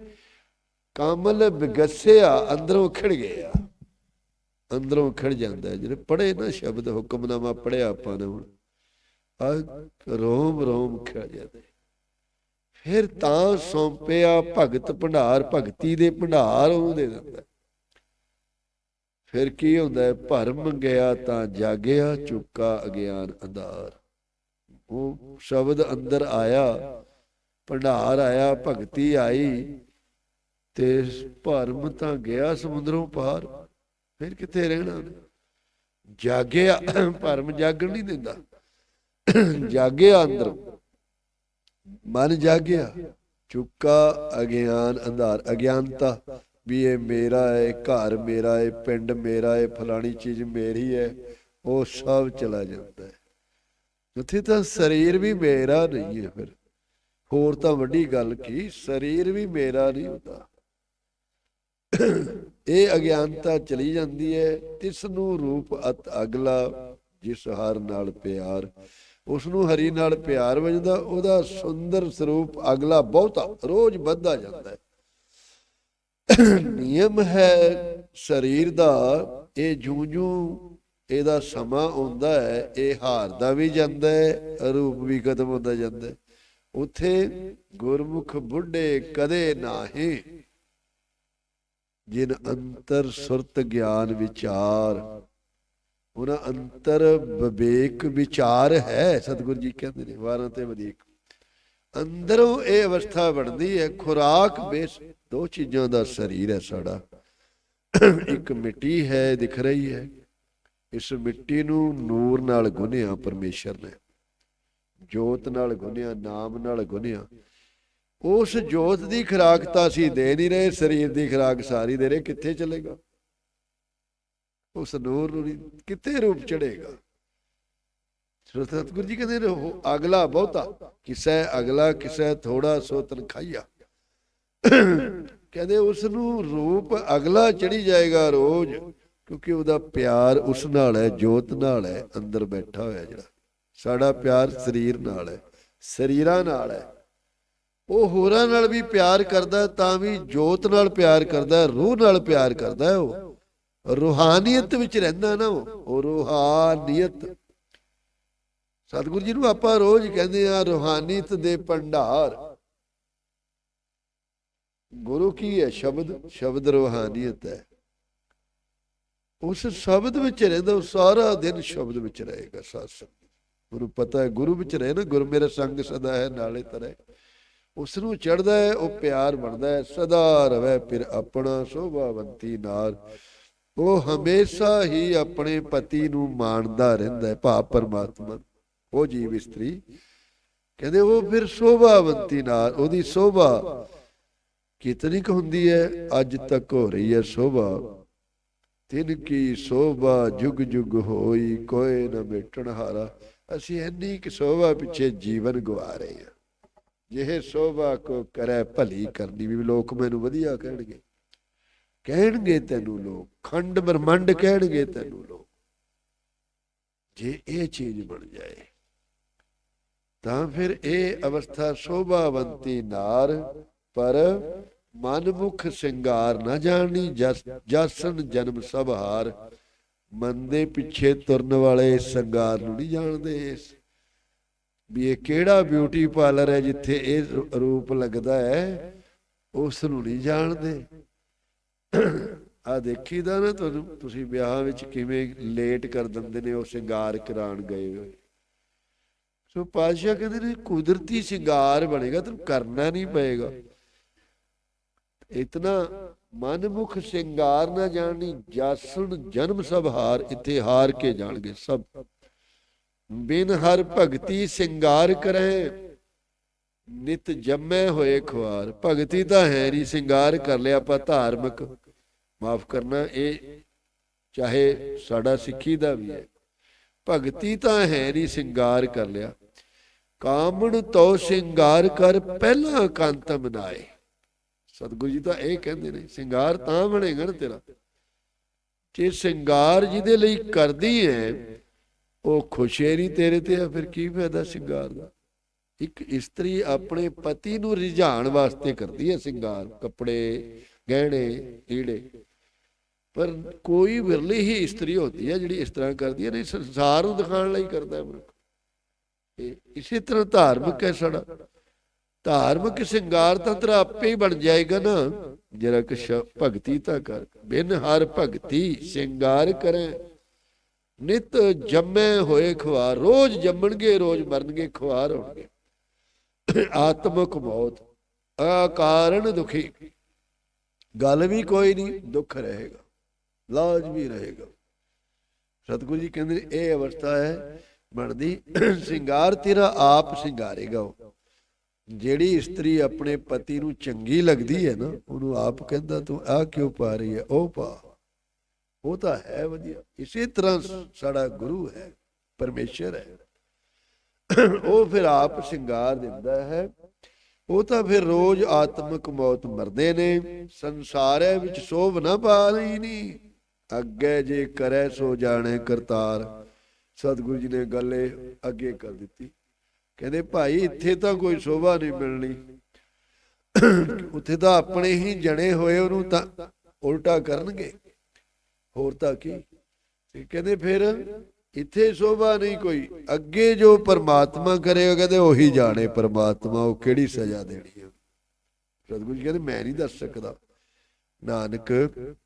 A: ਕਾਮਲ ਬਿਗਸਿਆ ਅੰਦਰੋਂ ਖਿੜ ਗਿਆ। ਅੰਦਰੋਂ ਖਿੜ ਜਾਂਦਾ ਜਿਹੜੇ ਪੜੇ ਨਾ ਸ਼ਬਦ, ਹੁਕਮਨਾਮਾ ਪੜਿਆ ਆਪਾਂ ਨੇ ਹੁਣ। ਆ ਰੋਮ ਰੋਮ ਖਿੜ ਜਾਂਦੇ। ਫਿਰ ਤਾਂ ਸੌਂਪਿਆ ਭਗਤ ਭੰਡਾਰ, ਭਗਤੀ ਦੇ ਭੰਡਾਰ ਉਹਨੂੰ ਦੇ ਦਿੰਦਾ। ਫਿਰ ਕੀ ਹੁੰਦਾ ਭਰਮ ਗਿਆ ਤਾਂ ਜਾਗਿਆ, ਚੁੱਕਾ ਅਗਿਆਨ ਅੰਧਾਰ। ਉਹ ਸ਼ਬਦ ਅੰਦਰ ਆਇਆ, ਭੰਡਾਰ ਆਇਆ, ਭਗਤੀ ਆਈ। ਤੇ ਭਰਮ ਤਾਂ ਗਿਆ ਸਮੁੰਦਰੋਂ ਪਾਰ, ਫਿਰ ਕਿੱਥੇ ਰਹਿਣਾ ਜਾਗਿਆ ਭਰਮ ਜਾਗਣ ਨਹੀਂ ਦਿੰਦਾ। ਜਾਗਿਆ ਅੰਦਰ। ਮਨ ਜਾਗਿਆ। ਚੁੱਕਾ ਅਗਿਆਨ ਅੰਧਾਰ, ਅਗਿਆਨਤਾ ਵੀ ਇਹ ਮੇਰਾ ਹੈ ਘਰ ਮੇਰਾ ਹੈ ਪਿੰਡ ਮੇਰਾ ਹੈ ਫਲਾਣੀ ਚੀਜ਼ ਮੇਰੀ ਹੈ, ਉਹ ਸਭ ਚਲਾ ਜਾਂਦਾ ਹੈ। ਉੱਥੇ ਤਾਂ ਸਰੀਰ ਵੀ ਮੇਰਾ ਨਹੀਂ ਹੈ ਫਿਰ। ਹੋਰ ਤਾਂ ਵੱਡੀ ਗੱਲ ਕੀ, ਸਰੀਰ ਵੀ ਮੇਰਾ ਨਹੀਂ ਹੁੰਦਾ। ਇਹ ਅਗਿਆਨਤਾ ਚਲੀ ਜਾਂਦੀ ਹੈ, ਤਿਸ ਨੂੰ ਰੂਪ ਅਤ ਅਗਲਾ, ਜਿਸ ਹਰ ਨਾਲ ਪਿਆਰ। ਉਸ ਨੂੰ ਹਰੀ ਨਾਲ ਪਿਆਰ ਵਜਦਾ, ਉਹਦਾ ਸੁੰਦਰ ਸਰੂਪ ਅਗਲਾ ਬਹੁਤਾ, ਰੋਜ਼ ਵੱਧਦਾ ਜਾਂਦਾ ਹੈ। ਨਿਯਮ ਹੈ ਸਰੀਰ ਦਾ, ਇਹ ਜੂ ਜੂ ਇਹਦਾ ਸਮਾਂ ਆਉਂਦਾ ਹੈ, ਇਹ ਹਾਰਦਾ ਵੀ ਜਾਂਦਾ ਹੈ, ਰੂਪ ਵੀ ਖਤਮ ਹੁੰਦਾ ਜਾਂਦਾ ਹੈ। ਉਥੇ ਗੁਰਮੁਖ ਬੁੱਢੇ ਕਦੇ ਨਾਹੀਂ। ਜਿਨ ਅੰਤਰ ਸੁਰਤ ਗਿਆਨ ਵਿਚਾਰ ਉਹਨਾਂ ਅੰਤਰ ਵਿਵੇਕ ਵਿਚਾਰ ਹੈ, ਸਤਿਗੁਰੂ ਜੀ ਕਹਿੰਦੇ ਨੇ, ਵਾਰਾਂ ਤੇ ਵਧੀਕ। ਅੰਦਰੋਂ ਇਹ ਅਵਸਥਾ ਬਣਦੀ ਹੈ, ਖੁਰਾਕ ਬੇਸ ਦੋ ਚੀਜ਼ਾਂ ਦਾ ਸਰੀਰ ਹੈ ਸਾਡਾ। ਇੱਕ ਮਿੱਟੀ ਹੈ, ਦਿਖ ਰਹੀ ਹੈ। ਇਸ ਮਿੱਟੀ ਨੂੰ ਨੂਰ ਨਾਲ ਗੁੰਨਿਆ ਪਰਮੇਸ਼ਰ ਨੇ। ਜੋਤ ਨਾਲ ਗੁੰਨਿਆ, ਨਾਮ ਨਾਲ ਗੁੰਨਿਆ। ਉਸ ਜੋਤ ਦੀ ਖੁਰਾਕ ਤਾਂ ਅਸੀਂ ਦੇ ਨਹੀਂ ਰਹੇ, ਸਰੀਰ ਦੀ ਖੁਰਾਕ ਸਾਰੀ ਦੇ ਰਹੇ, ਕਿੱਥੇ ਚਲੇਗਾ? ਉਸ ਨੂਰ ਨੂੰ ਕਿੱਥੇ ਰੂਪ ਚੜੇਗਾ ਸਤਿਗੁਰੂ ਜੀ ਕਹਿੰਦੇ ਨੇ ਅਗਲਾ ਬਹੁਤਾ, ਕਿਸੈ ਅਗਲਾ, ਕਿਸੈ ਥੋੜਾ ਸੋ ਤਨਖਾਈਆ ਕਹਿੰਦੇ ਉਸ ਨੂੰ ਰੂਪ ਅਗਲਾ ਚੜੀ ਜਾਏਗਾ ਰੋਜ਼, ਕਿਉਂਕਿ ਉਹਦਾ ਪਿਆਰ ਉਸ ਨਾਲ ਹੈ, ਜੋਤ ਨਾਲ ਹੈ, ਅੰਦਰ ਬੈਠਾ ਹੋਇਆ ਜਿਹੜਾ। ਸਾਡਾ ਪਿਆਰ ਸਰੀਰ ਨਾਲ ਹੈ, ਸਰੀਰਾਂ ਨਾਲ ਹੈ। ਉਹ ਹੋਰਾਂ ਨਾਲ ਵੀ ਪਿਆਰ ਕਰਦਾ ਤਾਂ ਵੀ ਜੋਤ ਨਾਲ ਪਿਆਰ ਕਰਦਾ ਰੂਹ ਨਾਲ ਪਿਆਰ ਕਰਦਾ ਉਹ। ਰੂਹਾਨੀਅਤ ਵਿੱਚ ਰਹਿੰਦਾ ਨਾ ਉਹ ਰੂਹਾਨੀਅਤ। ਸਤਿਗੁਰੂ ਜੀ ਨੂੰ ਆਪਾਂ ਰੋਜ਼ ਕਹਿੰਦੇ ਆ ਰੂਹਾਨੀਅਤ ਦੇ ਭੰਡਾਰ। ਗੁਰੂ ਕੀ ਹੈ ਸ਼ਬਦ? ਸ਼ਬਦ ਰੂਹਾਨੀਅਤ ਹੈ। ਉਸ ਸ਼ਬਦ ਵਿੱਚ ਰਹਿੰਦਾ, ਉਹ ਸਾਰਾ ਦਿਨ ਸ਼ਬਦ ਵਿੱਚ ਰਹੇਗਾ, ਸਾਧ ਸੰਗਤ। ਗੁਰੂ ਪਤਾ ਹੈ, ਗੁਰੂ ਵਿੱਚ ਰਹੇ ਨਾ, ਗੁਰੂ ਮੇਰਾ ਸੰਗ ਸਦਾ ਹੈ, ਨਾਲੇ ਤਰੇ। ਉਸ ਨੂੰ ਚੜਦਾ ਹੈ, ਉਹ ਪਿਆਰ ਬਣਦਾ ਹੈ। ਸਦਾ ਰਵੇ ਫਿਰ ਆਪਣਾ ਸ਼ੋਭਾਵੰਤੀ ਨਾਰ ਉਹ ਹਮੇਸ਼ਾ ਹੀ ਆਪਣੇ ਪਤੀ ਨੂੰ ਮਾਣਦਾ ਰਹਿੰਦਾ ਹੈ ਭਾ ਪਰਮਾਤਮਾ। ਉਹ ਜੀਵ ਇਸਤਰੀ, ਕਹਿੰਦੇ ਉਹ ਫਿਰ ਸ਼ੋਭਾਵੰਤੀ ਨਾਲ, ਉਹਦੀ ਸ਼ੋਭਾ ਕਿਤਨੀ ਕੁ ਹੁੰਦੀ ਹੈ? ਅੱਜ ਤੱਕ ਹੋ ਰਹੀ ਹੈ ਸ਼ੋਭਾ। ਤਿਨ ਕੀ ਸ਼ੋਭਾ ਜੁਗ ਜੁਗ ਹੋਈ, ਕੋਈ ਨਾ ਮਿਟਣ ਹਾਰਾ। ਅਸੀਂ ਇੰਨੀ ਕਿ ਸ਼ੋਭਾ ਪਿੱਛੇ ਜੀਵਨ ਗਵਾ ਰਹੇ ਹਾਂ। ਜਿਹੇ ਸ਼ੋਭਾ ਕੋ ਕਰੈ ਭਲੀ ਕਰਨੀ ਵੀ ਲੋਕ ਮੈਨੂੰ ਵਧੀਆ ਕਹਿਣਗੇ। ਕਹਿਣਗੇ ਤੈਨੂੰ ਲੋਕ, ਖੰਡ ਬ੍ਰਹਮੰਡ ਕਹਿਣਗੇ ਤੈਨੂੰ ਲੋਕ। ਜੇ ਇਹ ਚੀਜ਼ ਬਣ ਜਾਏ, ਤਾਂ ਫਿਰ ਇਹ ਅਵਸਥਾ ਸ਼ੋਭਾਵੰਤੀ ਨਾਰ, ਪਰ ਮਨਮੁਖ ਸਿੰਗਾਰ ਨਾ ਜਾਣੀ, ਜਸ, ਜਸਨ ਜਨਮ ਸਭ ਹਾਰ ਮਨ ਦੇ ਪਿੱਛੇ ਤੁਰਨ ਵਾਲੇ ਸਿੰਗਾਰ ਨੂੰ ਨਹੀਂ ਜਾਣਦੇ ਵੀ ਇਹ ਕਿਹੜਾ ਬਿਊਟੀ ਪਾਰਲਰ ਹੈ ਜਿੱਥੇ ਇਹ ਰੂਪ ਲੱਗਦਾ ਹੈ, ਉਸ ਨੂੰ ਨਹੀਂ ਜਾਣਦੇ। ਆ ਦੇਖੀਦਾ ਨਾ ਤੁਹਾਨੂੰ, ਤੁਸੀਂ ਵਿਆਹ ਵਿੱਚ ਕਿਵੇਂ ਲੇਟ ਕਰ ਦਿੰਦੇ ਨੇ, ਉਹ ਸ਼ਿੰਗਾਰ ਕਰਾਉਣ ਗਏ ਹੋਏ। ਸੋ ਪਾਸ਼ਾ ਕਹਿੰਦੇ ਨੇ, ਕੁਦਰਤੀ ਸ਼ਿੰਗਾਰ ਬਣੇਗਾ, ਤੈਨੂੰ ਕਰਨਾ ਨਹੀਂ ਪਏਗਾ। ਇਤਨਾ ਮਨਮੁਖ ਸ਼ਿੰਗਾਰ ਨਾ ਜਾਣੀ, ਜਾਸਣ ਜਨਮ ਸਭ ਹਾਰ, ਇੱਥੇ ਹਾਰ ਕੇ ਜਾਣਗੇ ਸਭ। ਬਿਨ ਹਰ ਭਗਤੀ ਸ਼ਿੰਗਾਰ ਕਰੇ ਨਿਤ ਜੰਮੇ ਹੋਏ ਖੁਆਰ। ਭਗਤੀ ਤਾਂ ਹੈ ਨਹੀਂ ਸ਼ਿੰਗਾਰ ਕਰ ਲਿਆ ਆਪਾਂ ਧਾਰਮਿਕ। ਮਾਫ ਕਰਨਾ, ਇਹ ਚਾਹੇ ਸਾਡਾ ਸਿੱਖੀ ਦਾ ਵੀ ਹੈ। ਭਗਤੀ ਤਾਂ ਹੈ ਨਹੀਂ ਸ਼ਿੰਗਾਰ ਕਰ ਲਿਆ। ਕਾਮਣ ਤੋ ਸ਼ਿੰਗਾਰ ਕਰ ਪਹਿਲਾ ਕੰਤ ਮਨਾਏ ਸਤਿਗੁਰੂ ਜੀ ਤਾਂ ਇਹ ਕਹਿੰਦੇ ਨੇ, ਸ਼ਿੰਗਾਰ ਤਾਂ ਬਣੇਗਾ ਨਾ ਤੇਰਾ। ਜੇ ਸ਼ਿੰਗਾਰ ਜਿਹਦੇ ਲਈ ਕਰਦੀ ਹੈ ਉਹ ਖੁਸ਼ੇ ਨਹੀਂ ਤੇਰੇ ਤੇ ਆ ਫਿਰ ਕੀ ਫਾਇਦਾ ਸ਼ਿੰਗਾਰ ਦਾ? ਇੱਕ ਇਸਤਰੀ ਆਪਣੇ ਪਤੀ ਨੂੰ ਰਿਝਾਉਣ ਵਾਸਤੇ ਕਰਦੀ ਹੈ ਸ਼ਿੰਗਾਰ, ਕੱਪੜੇ, ਗਹਿਣੇ ਲੀੜੇ ਪਰ ਕੋਈ ਵਿਰਲੀ ਹੀ ਇਸਤਰੀ ਹੁੰਦੀ ਹੈ ਜਿਹੜੀ ਇਸ ਤਰ੍ਹਾਂ ਕਰਦੀ ਹੈ, ਨਹੀਂ, ਸੰਸਾਰ ਨੂੰ ਦਿਖਾਉਣ ਲਈ ਕਰਦਾ ਹੈ ਇਸੇ ਤਰ੍ਹਾਂ ਧਾਰਮਿਕ ਹੈ ਸਾਡਾ। ਧਾਰਮਿਕ ਸ਼ਿੰਗਾਰ ਤਾਂ ਤੇਰਾ ਆਪੇ ਹੀ ਬਣ ਜਾਏਗਾ ਨਾ। ਜਿਹੜਾ ਕਿ ਸ਼- ਭਗਤੀ ਤਾਂ ਕਰ। ਬਿਨ ਹਰ ਭਗਤੀ ਸ਼ਿੰਗਾਰ ਕਰੇ। ਨਿਤ ਜੰਮੇ ਹੋਏ ਖੁਆਰ, ਰੋਜ਼ ਜੰਮਣਗੇ, ਰੋਜ਼ ਮਰਨਗੇ, ਖੁਆਰ ਹੋਣਗੇ। ਆਤਮਕ ਮੌਤ ਅਕਾਰਨ ਦੁਖੀ। ਗੱਲ ਵੀ ਕੋਈ ਨਹੀਂ, ਦੁੱਖ ਰਹੇਗਾ, ਲਾਜ ਵੀ ਰਹੇਗਾ। ਸਤਿਗੁਰੂ ਜੀ ਕਹਿੰਦੇ ਇਹ ਅਵਸਥਾ ਹੈ, ਬਣਦੀ, ਸ਼ਿੰਗਾਰ ਤੇਰਾ ਆਪ ਸ਼ਿੰਗਾਰੇਗਾ ਉਹ। ਜਿਹੜੀ ਇਸਤਰੀ ਆਪਣੇ ਪਤੀ ਨੂੰ ਚੰਗੀ ਲੱਗਦੀ ਹੈ ਨਾ, ਉਹਨੂੰ ਆਪ ਕਹਿੰਦਾ, ਤੂੰ ਆ ਕਿਉਂ ਪਾ ਰਹੀ ਹੈ? ਉਹ ਪਾ। ਉਹ ਤਾਂ ਹੈ ਵਧੀਆ। ਇਸੇ ਤਰ੍ਹਾਂ ਸਾਡਾ ਗੁਰੂ ਹੈ, ਪਰਮੇਸ਼ਰ ਹੈ। ਉਹ ਫਿਰ ਆਪ ਸ਼ਿੰਗਾਰ ਦਿੰਦਾ ਹੈ। ਉਹ ਤਾਂ ਫਿਰ ਰੋਜ਼ ਆਤਮਿਕ ਮੌਤ ਮਰਦੇ ਨੇ। ਸੰਸਾਰੇ ਵਿੱਚ ਸੋਭ ਨਾ ਪਾਲੀ ਨਹੀਂ ਅੱਗੇ ਜੇ ਕਰੇ ਸੋ ਜਾਣੇ ਕਰਤਾਰ। ਸਤਿਗੁਰੂ ਜੀ ਨੇ ਗੱਲ ਅੱਗੇ ਕਰ ਦਿੱਤੀ। ਕਹਿੰਦੇ, ਭਾਈ, ਇੱਥੇ ਤਾਂ ਕੋਈ ਸ਼ੋਭਾ ਨਹੀਂ ਮਿਲਣੀ। ਉੱਥੇ ਤਾਂ ਆਪਣੇ ਹੀ ਜਣੇ ਹੋਏ, ਉਹਨੂੰ ਤਾਂ ਉਲਟਾ ਕਰਨਗੇ। ਹੋਰ ਤਾਂ ਕੀ? ਤੇ ਕਹਿੰਦੇ ਫਿਰ ਇੱਥੇ ਸ਼ੋਭਾ ਨਹੀਂ ਕੋਈ। ਅੱਗੇ ਜੋ ਪਰਮਾਤਮਾ ਕਰੇਗਾ, ਕਹਿੰਦੇ ਉਹੀ ਜਾਣੇ ਪਰਮਾਤਮਾ, ਉਹ ਕਿਹੜੀ ਸਜ਼ਾ ਦੇਣੀ ਹੈ? ਸਤਿਗੁਰੂ ਜੀ ਕਹਿੰਦੇ, ਮੈਂ ਨਹੀਂ ਦੱਸ ਸਕਦਾ। ਨਾਨਕ,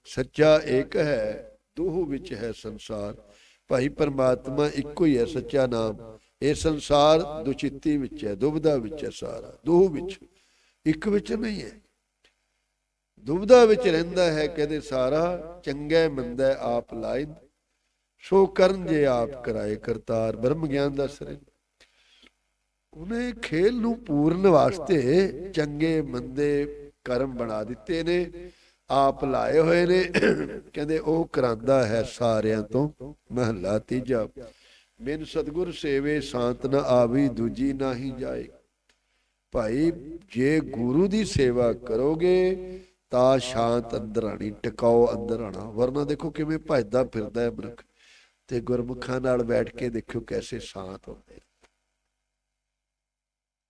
A: ਸੱਚਾ ਇੱਕ ਹੈ, ਦੋਹ ਵਿੱਚ ਹੈ ਸੰਸਾਰ। ਭਾਈ ਪਰਮਾਤਮਾ ਇੱਕੋ ਹੀ ਹੈ ਸੱਚਾ ਨਾਮ। ਇਹ ਸੰਸਾਰ ਦੁਚਿੱਤੀ ਵਿੱਚ ਹੈ ਦੁਬਦਾ ਵਿੱਚ ਹੈ ਸਾਰਾ। ਦੋਹ ਵਿੱਚ, ਇੱਕ ਵਿੱਚ ਨਹੀਂ ਹੈ। ਦੁਬਦਾ ਵਿੱਚ ਰਹਿੰਦਾ ਹੈ, ਕਹਿੰਦੇ ਸਾਰਾ, ਚੰਗਾ ਮੰਦਾ ਆਪ ਲਾਇ ਸੋ ਕਰਨ ਜੇ ਆਪ ਕਰਾਏ ਕਰਤਾਰ, ਬ੍ਰਹਮ ਗਿਆਨ ਦੱਸ ਰਹੇ ਉਹਨੇ ਖੇਲ ਨੂੰ ਪੂਰਨ ਵਾਸਤੇ ਚੰਗੇ ਮੰਦੇ ਕਰਮ ਬਣਾ ਦਿੱਤੇ ਨੇ, ਆਪ ਲਾਏ ਹੋਏ ਨੇ। ਕਹਿੰਦੇ ਉਹ ਕਰਾਂਦਾ ਹੈ ਸਾਰਿਆਂ ਤੋਂ ਮਹੱਲਾ ਤੀਜਾ। ਬਿਨ ਸਤਗੁਰ ਸੇਵੇ ਸ਼ਾਂਤ ਨ ਆਵੀ, ਦੂਜੀ ਨਾਹੀ ਜਾਏ। ਭਾਈ, ਜੇ ਗੁਰੂ ਦੀ ਸੇਵਾ ਕਰੋਗੇ ਤਾਂ ਸ਼ਾਂਤ ਅੰਦਰ ਆਣੀ ਟਿਕਾਓ ਅੰਦਰ ਆਣਾ ਵਰਨਾ ਦੇਖੋ ਕਿਵੇਂ ਭਜਦਾ ਫਿਰਦਾ ਹੈ ਮਨੁੱਖ। ਤੇ ਗੁਰਮੁਖਾਂ ਨਾਲ ਬੈਠ ਕੇ ਦੇਖਿਓ ਕੈਸੇ ਸ਼ਾਂਤ ਹੁੰਦੇ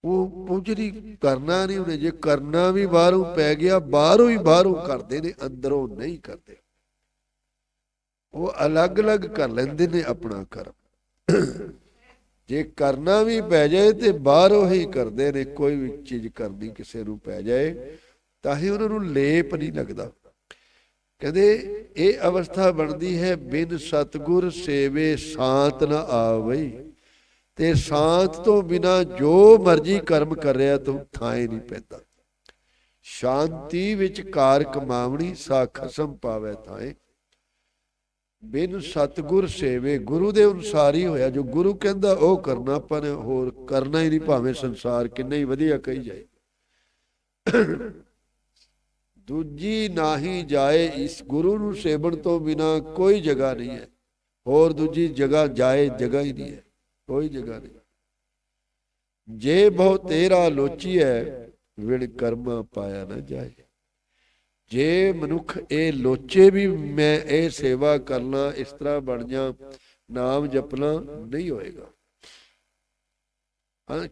A: ਉਹ ਪੁੱਜਰੀ ਕਰਨਾ ਨਹੀਂ ਉਹਨੇ, ਜੇ ਕਰਨਾ ਵੀ ਬਾਹਰੋਂ ਪੈ ਗਿਆ, ਬਾਹਰੋਂ ਹੀ ਬਾਹਰੋਂ ਕਰਦੇ ਨੇ, ਅੰਦਰੋਂ ਨਹੀਂ ਕਰਦੇ। ਉਹ ਅਲੱਗ-ਅਲੱਗ ਕਰ ਲੈਂਦੇ ਨੇ ਆਪਣਾ ਕਰਮ। ਜੇ ਕਰਨਾ ਵੀ ਪੈ ਜਾਏ ਤੇ ਬਾਹਰੋਂ ਹੀ ਕਰਦੇ ਨੇ, ਕੋਈ ਵੀ ਚੀਜ਼ ਕਰਨੀ ਕਿਸੇ ਨੂੰ ਪੈ ਜਾਏ ਤਾਂ ਹੀ ਉਹਨਾਂ ਨੂੰ ਲੇਪ ਨਹੀਂ ਲੱਗਦਾ। ਕਹਿੰਦੇ, ਇਹ ਅਵਸਥਾ ਬਣਦੀ ਹੈ, ਬਿਨ ਸਤਗੁਰ ਸੇਵੇ ਸ਼ਾਂਤ ਨ ਆਵਈ। ਤੇ ਸ਼ਾਂਤ ਤੋਂ ਬਿਨਾ ਜੋ ਮਰਜ਼ੀ ਕਰਮ ਕਰ ਰਿਹਾ ਤੂੰ ਥਾਏ ਨਹੀਂ ਪੈਂਦਾ। ਸ਼ਾਂਤੀ ਵਿੱਚ ਕਾਰ ਕਮਾਵਣੀ ਸਾ ਖਸਮ ਪਾਵੇ ਥਾਏ ਬਿਨ ਸਤਗੁਰ ਸੇਵੇ, ਗੁਰੂ ਦੇ ਅਨੁਸਾਰ ਹੀ ਹੋਇਆ। ਜੋ ਗੁਰੂ ਕਹਿੰਦਾ, ਉਹ ਕਰਨਾ ਪਰ ਹੋਰ ਕਰਨਾ ਹੀ ਨਹੀਂ, ਭਾਵੇਂ ਸੰਸਾਰ ਕਿੰਨਾ ਹੀ ਵਧੀਆ ਕਹੀ ਜਾਏ। ਦੂਜੀ ਨਾਹੀ ਜਾਏ ਇਸ ਗੁਰੂ ਨੂੰ ਸੇਵਣ ਤੋਂ ਬਿਨਾ ਕੋਈ ਜਗ੍ਹਾ ਨਹੀਂ ਹੈ। ਹੋਰ ਦੂਜੀ ਜਗ੍ਹਾ ਜਾਏ ਜਗ੍ਹਾ ਹੀ ਨਹੀਂ ਹੈ। ਕੋਈ ਜਗ੍ਹਾ ਨਹੀਂ। ਜੇ ਬਹੁ ਤੇਰਾ ਲੋਚੀ ਹੈ, ਵਿਣ ਕਰਮਾ ਪਾਇਆ ਨਾ ਜਾਏ। ਜੇ ਮਨੁੱਖ ਇਹ ਲੋਚੇ ਵੀ ਮੈਂ ਇਹ ਸੇਵਾ ਕਰਨਾ, ਇਸ ਤਰ੍ਹਾਂ ਬਣ ਜਾ, ਨਾਮ ਜਪਣਾ ਨਹੀਂ ਹੋਏਗਾ।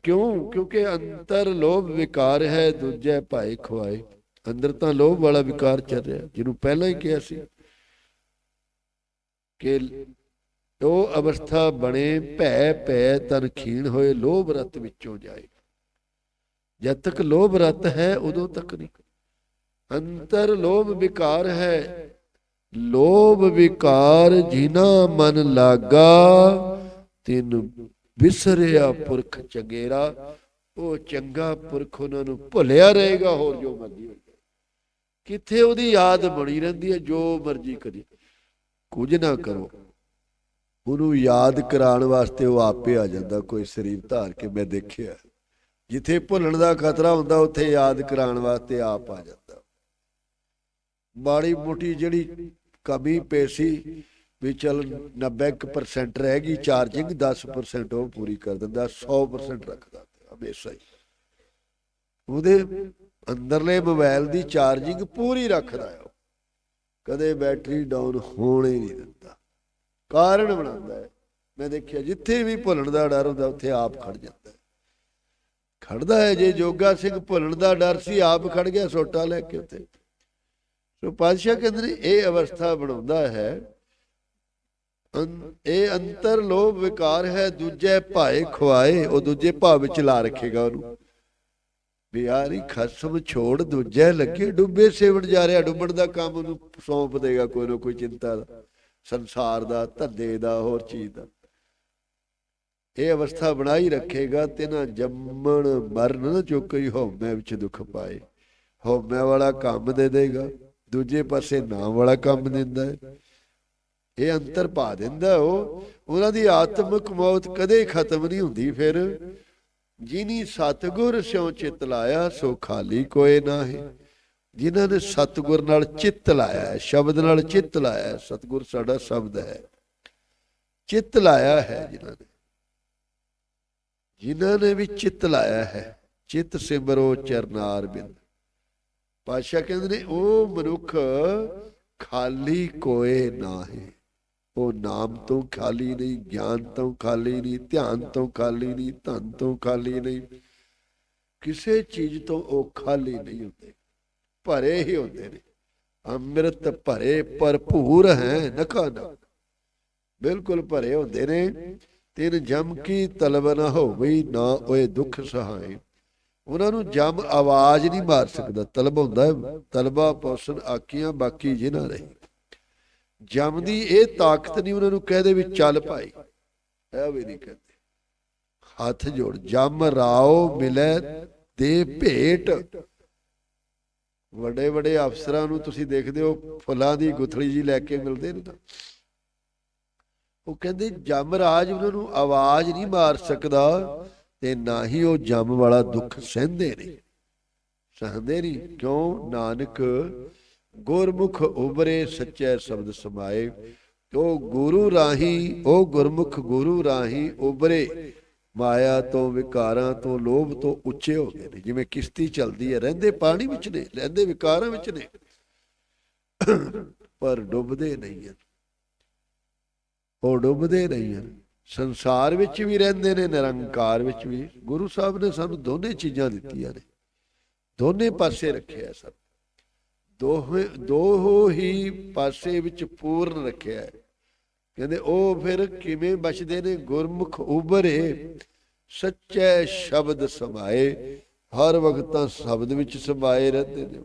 A: ਕਿਉਂ? ਕਿਉਂਕਿ ਅੰਤਰ ਲੋਭ ਵਿਕਾਰ ਹੈ, ਦੂਜੇ ਭਾਈ ਖਵਾਏ ਅੰਦਰ ਤਾਂ ਲੋਭ ਵਾਲਾ ਵਿਕਾਰ ਚੱਲ ਰਿਹਾ, ਜਿਹਨੂੰ ਪਹਿਲਾਂ ਹੀ ਕਿਹਾ ਸੀ ਕਿ ਉਹ ਅਵਸਥਾ ਬਣੇ ਭੈ ਭੈ ਤਨ ਖੀਣ ਹੋਏ ਲੋਭ ਰਤ ਵਿੱਚੋਂ ਜਾਏ। ਜਦ ਤੱਕ ਲੋਭ ਰਤ ਹੈ, ਉਦੋਂ ਤੱਕ ਨਹੀਂ। ਅੰਤਰ ਲੋਭ ਵਿਕਾਰ ਹੈ, ਲੋਭ ਵਿਕਾਰ ਜਿਨਾ ਮਨ ਲਾਗਾ, ਤਿਨ ਵਿਸਰਿਆ ਪੁਰਖ ਚਗੇਰਾ, ਉਹ ਚੰਗਾ ਪੁਰਖ ਉਹਨਾਂ ਨੂੰ ਭੁੱਲਿਆ ਰਹੇਗਾ, ਹੋਰ ਜੋ ਮਰਜ਼ੀ ਹੋ ਕਿੱਥੇ ਉਹਦੀ ਯਾਦ ਬਣੀ ਰਹਿੰਦੀ ਹੈ, ਜੋ ਮਰਜ਼ੀ ਕਰੀ ਕੁਝ ਨਾ ਕਰੋ। ਉਹਨੂੰ ਯਾਦ ਕਰਾਉਣ ਵਾਸਤੇ ਉਹ ਆਪੇ ਆ ਜਾਂਦਾ, ਕੋਈ ਸਰੀਰ ਧਾਰ ਕੇ ਮੈਂ ਦੇਖਿਆ। ਜਿੱਥੇ ਭੁੱਲਣ ਦਾ ਖਤਰਾ ਹੁੰਦਾ, ਉੱਥੇ ਯਾਦ ਕਰਾਉਣ ਵਾਸਤੇ ਆਪ ਆ ਜਾਂਦਾ। ਬਾੜੀ ਮੋਟੀ ਜਿਹੜੀ ਕਮੀ ਪੇਸੀ ਵੀ ਚਲ 90% ਰਹਿ ਗਈ ਚਾਰਜਿੰਗ 10% ਉਹ ਪੂਰੀ ਕਰ ਦਿੰਦਾ 100% ਰੱਖਦਾ ਹਮੇਸ਼ਾ ਹੀ। ਉਹਦੇ ਅੰਦਰਲੇ ਮੋਬਾਈਲ ਦੀ ਚਾਰਜਿੰਗ ਪੂਰੀ ਰੱਖਦਾ ਹੈ ਕਦੇ ਬੈਟਰੀ ਡਾਊਨ ਹੋਣ ਹੀ ਨਹੀਂ ਦਿੰਦਾ। ਕਾਰਨ ਬਣਾਉਂਦਾ ਹੈ। ਮੈਂ ਦੇਖਿਆ ਜਿੱਥੇ ਵੀ ਭੁੱਲਣ ਦਾ ਡਰ ਹੁੰਦਾ, ਉੱਥੇ ਆਪ ਖੜ ਜਾਂਦਾ ਹੈ। ਖੜਦਾ ਹੈ ਜੇ ਜੋਗਾ ਸਿੰਘ ਭੁੱਲਣ ਦਾ ਡਰ ਸੀ, ਆਪ ਖੜ ਗਿਆ ਸੋਟਾ ਲੈ ਕੇ ਉੱਥੇ। ਸੋ ਪਾਤਸ਼ਾਹ ਕਹਿੰਦੇ ਨੇ, ਇਹ ਅਵਸਥਾ ਬਣਾਉਂਦਾ ਹੈ ਇਹ ਅੰਤਰ ਲੋਭ ਵਿਕਾਰ ਹੈ, ਦੂਜੇ ਭਾਏ ਖਵਾਏ ਉਹ ਦੂਜੇ ਭਾਵ ਵਿੱਚ ਲਾ ਰੱਖੇਗਾ ਉਹਨੂੰ। ਵੀ ਖਸਮ ਛੋੜ ਦੂਜੇ ਲੱਗੇ, ਡੁੱਬੇ ਸੇਵਣ ਜਾ ਰਿਹਾ, ਡੁੱਬਣ ਦਾ ਕੰਮ ਉਹਨੂੰ ਸੌਂਪ ਦੇਗਾ ਕੋਈ ਨਾ ਕੋਈ ਚਿੰਤਾ ਦਾ, ਸੰਸਾਰ ਦਾ, ਧੰਦੇ ਦਾ, ਹੋਰ ਚੀਜ਼ ਦਾ। ਇਹ ਅਵਸਥਾ ਬਣਾਈ ਰੱਖੇਗਾ ਤੇ ਨਾ ਜੰਮਣ, ਮਰਨ ਜੋ ਕੋਈ ਹਉਮੈ ਵਿੱਚ ਦੁੱਖ ਪਾਏ। ਹਉਮੈ ਵਾਲਾ ਕੰਮ ਦੇ ਦੇਗਾ, ਦੂਜੇ ਪਾਸੇ ਨਾਮ ਵਾਲਾ ਕੰਮ ਦਿੰਦਾ ਹੈ। ਇਹ ਅੰਤਰ ਪਾ ਦਿੰਦਾ ਉਹ, ਉਹਨਾਂ ਦੀ ਆਤਮਿਕ ਮੌਤ ਕਦੇ ਖਤਮ ਨਹੀਂ ਹੁੰਦੀ ਫਿਰ। ਜਿਨੀ ਸਤਗੁਰ ਸਿਉ ਚਿਤ ਲਾਇਆ, ਸੋ ਖਾਲੀ ਕੋਏ ਨਾਹੀ। ਜਿਨ੍ਹਾਂ ਨੇ ਸਤਗੁਰ ਨਾਲ ਚਿੱਤ ਲਾਇਆ, ਸ਼ਬਦ ਨਾਲ ਚਿੱਤ ਲਾਇਆ ਹੈ ਸਤਗੁਰ ਸਾਡਾ ਸ਼ਬਦ ਹੈ। ਚਿੱਤ ਲਾਇਆ ਹੈ ਜਿਨ੍ਹਾਂ ਨੇ। ਜਿਨ੍ਹਾਂ ਨੇ ਵੀ ਚਿੱਤ ਲਾਇਆ ਹੈ, ਚਿੱਤ ਸਿਮਰੋ ਚਰਨਾਰ ਬਿੰਦ। ਪਾਸ਼ਾ ਕਹਿੰਦੇ ਨੇ, ਉਹ ਮਨੁੱਖ ਖਾਲੀ ਕੋਏ ਨਾਹੀ। ਉਹ ਨਾਮ ਤੋਂ ਖਾਲੀ ਨਹੀਂ, ਗਿਆਨ ਤੋਂ ਖਾਲੀ ਨਹੀਂ, ਧਿਆਨ ਤੋਂ ਖਾਲੀ ਨਹੀਂ, ਧਨ ਤੋਂ ਖਾਲੀ ਨਹੀਂ। ਕਿਸੇ ਚੀਜ਼ ਤੋਂ ਉਹ ਖਾਲੀ ਨਹੀਂ ਹੁੰਦੇ, ਭਰੇ ਹੀ ਹੁੰਦੇ ਨੇ। ਅੰਮ੍ਰਿਤ ਭਰੇ ਭਰਪੂਰ ਹੈ, ਨਖਾ ਨਖ ਬਿਲਕੁਲ ਭਰੇ ਹੁੰਦੇ ਨੇ। ਤਿੰਨ ਜਮ ਕੀ ਤਲਬ ਨਾ ਹੋਵੇ, ਨਾ ਓਏ ਦੁੱਖ ਸਹਾਏ। ਉਹਨਾਂ ਨੂੰ ਜਮ ਆਵਾਜ਼ ਨਹੀਂ ਮਾਰ ਸਕਦਾ, ਤਲਬ ਹੁੰਦਾ ਤਲਬਾ ਪੌਸਨ ਆਕੀਆਂ ਬਾਕੀ ਜਿਨ੍ਹਾਂ ਰਹੀ। ਜਮ ਇਹ ਤਾਕਤ ਨਹੀਂ ਉਹਨਾਂ ਨੂੰ ਕਹਦੇ ਵੀ ਚੱਲ ਭਾਈ। ਇਹ ਵੀ ਨਹੀਂ ਕਹਿੰਦੇ। ਹੱਥ ਜੋੜ, ਜਮ ਰਾਓ ਮਿਲੇ ਦੇ ਭੇਟ। ਵੱਡੇ ਵੱਡੇ ਅਫਸਰਾਂ ਨੂੰ ਤੁਸੀਂ ਦੇਖਦੇ ਹੋ, ਫੁੱਲਾਂ ਦੀ ਗੁਥੜੀ ਜੀ ਲੈ ਕੇ ਮਿਲਦੇ ਨੇ ਤਾਂ। ਉਹ ਕਹਿੰਦੇ ਜਮ ਰਾਜ ਉਹਨਾਂ ਨੂੰ ਆਵਾਜ਼ ਨਹੀਂ ਮਾਰ ਸਕਦਾ ਤੇ ਨਾ ਹੀ ਉਹ ਜਮ ਵਾਲਾ ਦੁੱਖ ਸਹਿੰਦੇ ਨੇ। ਸਹਿੰਦੇ ਨਹੀਂ, ਕਿਉਂ? ਨਾਨਕ ਗੁਰਮੁਖ ਉਬਰੇ ਸੱਚੇ ਸ਼ਬਦ ਸਮਾਏ ਉਹ ਗੁਰੂ ਰਾਹੀ ਉਹ ਗੁਰਮੁਖ ਗੁਰੂ ਰਾਹੀ ਉਬਰੇ ਮਾਇਆ ਤੋਂ ਵਿਕਾਰਾਂ ਤੋਂ ਲੋਭ ਤੋਂ ਉੱਚੇ ਹੋ ਗਏ ਨੇ। ਜਿਵੇਂ ਕਿਸ਼ਤੀ ਚੱਲਦੀ ਹੈ, ਰਹਿੰਦੇ ਪਾਣੀ ਵਿੱਚ ਨੇ, ਰਹਿੰਦੇ ਵਿਕਾਰਾਂ ਵਿੱਚ ਨੇ, ਪਰ ਡੁੱਬਦੇ ਨਹੀਂ ਹਨ। ਉਹ ਡੁੱਬਦੇ ਨਹੀਂ ਹਨ। ਸੰਸਾਰ ਵਿੱਚ ਵੀ ਰਹਿੰਦੇ ਨੇ, ਨਿਰੰਕਾਰ ਵਿੱਚ ਵੀ। ਗੁਰੂ ਸਾਹਿਬ ਨੇ ਸਾਨੂੰ ਦੋਨੇ ਚੀਜ਼ਾਂ ਦਿੱਤੀਆਂ ਨੇ। ਦੋਨੇ ਪਾਸੇ ਰੱਖਿਆ ਸਭ ਦੋਹੇ ਦੋ ਹੀ ਪਾਸੇ ਵਿੱਚ ਪੂਰਨ ਰੱਖਿਆ ਹੈ। ਕਹਿੰਦੇ, ਉਹ ਫਿਰ ਕਿਵੇਂ ਬਚਦੇ ਨੇ? ਗੁਰਮੁਖ ਉਭਰੇ, ਸੱਚੇ ਸ਼ਬਦ ਸਮਾਏ, ਹਰ ਵਕਤ ਤਾਂ ਸ਼ਬਦ ਵਿੱਚ ਸਮਾਏ ਰਹਿੰਦੇ ਨੇ।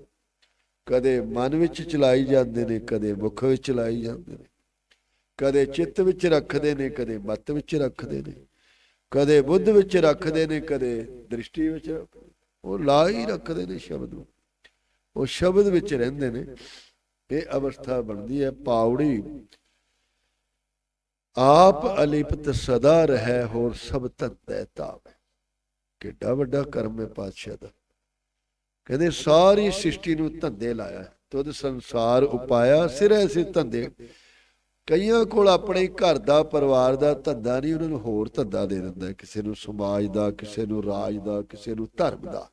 A: ਕਦੇ ਮਨ ਵਿੱਚ ਚਲਾਈ ਜਾਂਦੇ ਨੇ, ਕਦੇ ਮੁਖ ਵਿੱਚ ਚਲਾਈ ਜਾਂਦੇ ਨੇ। ਕਦੇ ਚਿੱਤ ਵਿੱਚ ਰੱਖਦੇ ਨੇ, ਕਦੇ ਮਤ ਵਿੱਚ ਰੱਖਦੇ ਨੇ। ਕਦੇ ਬੁੱਧ ਵਿੱਚ ਰੱਖਦੇ ਨੇ, ਕਦੇ ਦ੍ਰਿਸ਼ਟੀ ਵਿੱਚ ਰੱਖਦੇ। ਉਹ ਲਾ ਹੀ ਰੱਖਦੇ ਨੇ ਸ਼ਬਦ ਨੂੰ। ਉਹ ਸ਼ਬਦ ਵਿੱਚ ਰਹਿੰਦੇ ਨੇ, ਇਹ ਅਵਸਥਾ ਬਣਦੀ ਹੈ ਪਾਉੜੀ ਆਪ ਅਲਿਪਤ ਸਦਾ ਰਹਿ ਹੋਰ ਸਭ ਧੰਦੇ ਤਾਪ ਕਿੱਡਾ ਵੱਡਾ ਕਰਮ ਹੈ ਪਾਤਸ਼ਾਹ ਦਾ। ਕਹਿੰਦੇ ਸਾਰੀ ਸ੍ਰਿਸ਼ਟੀ ਨੂੰ ਧੰਦੇ ਲਾਇਆ, ਤੁਧ ਸੰਸਾਰ ਉਪਾਇਆ ਸਿਰੇ ਸਿਰ ਧੰਦੇ। ਕਈਆਂ ਕੋਲ ਆਪਣੇ ਘਰ ਦਾ, ਪਰਿਵਾਰ ਦਾ ਧੰਦਾ ਨਹੀਂ, ਉਹਨਾਂ ਨੂੰ ਹੋਰ ਧੰਦਾ ਦੇ ਦਿੰਦਾ ਕਿਸੇ ਨੂੰ ਸਮਾਜ ਦਾ, ਕਿਸੇ ਨੂੰ ਰਾਜ ਦਾ, ਕਿਸੇ ਨੂੰ ਧਰਮ ਦਾ।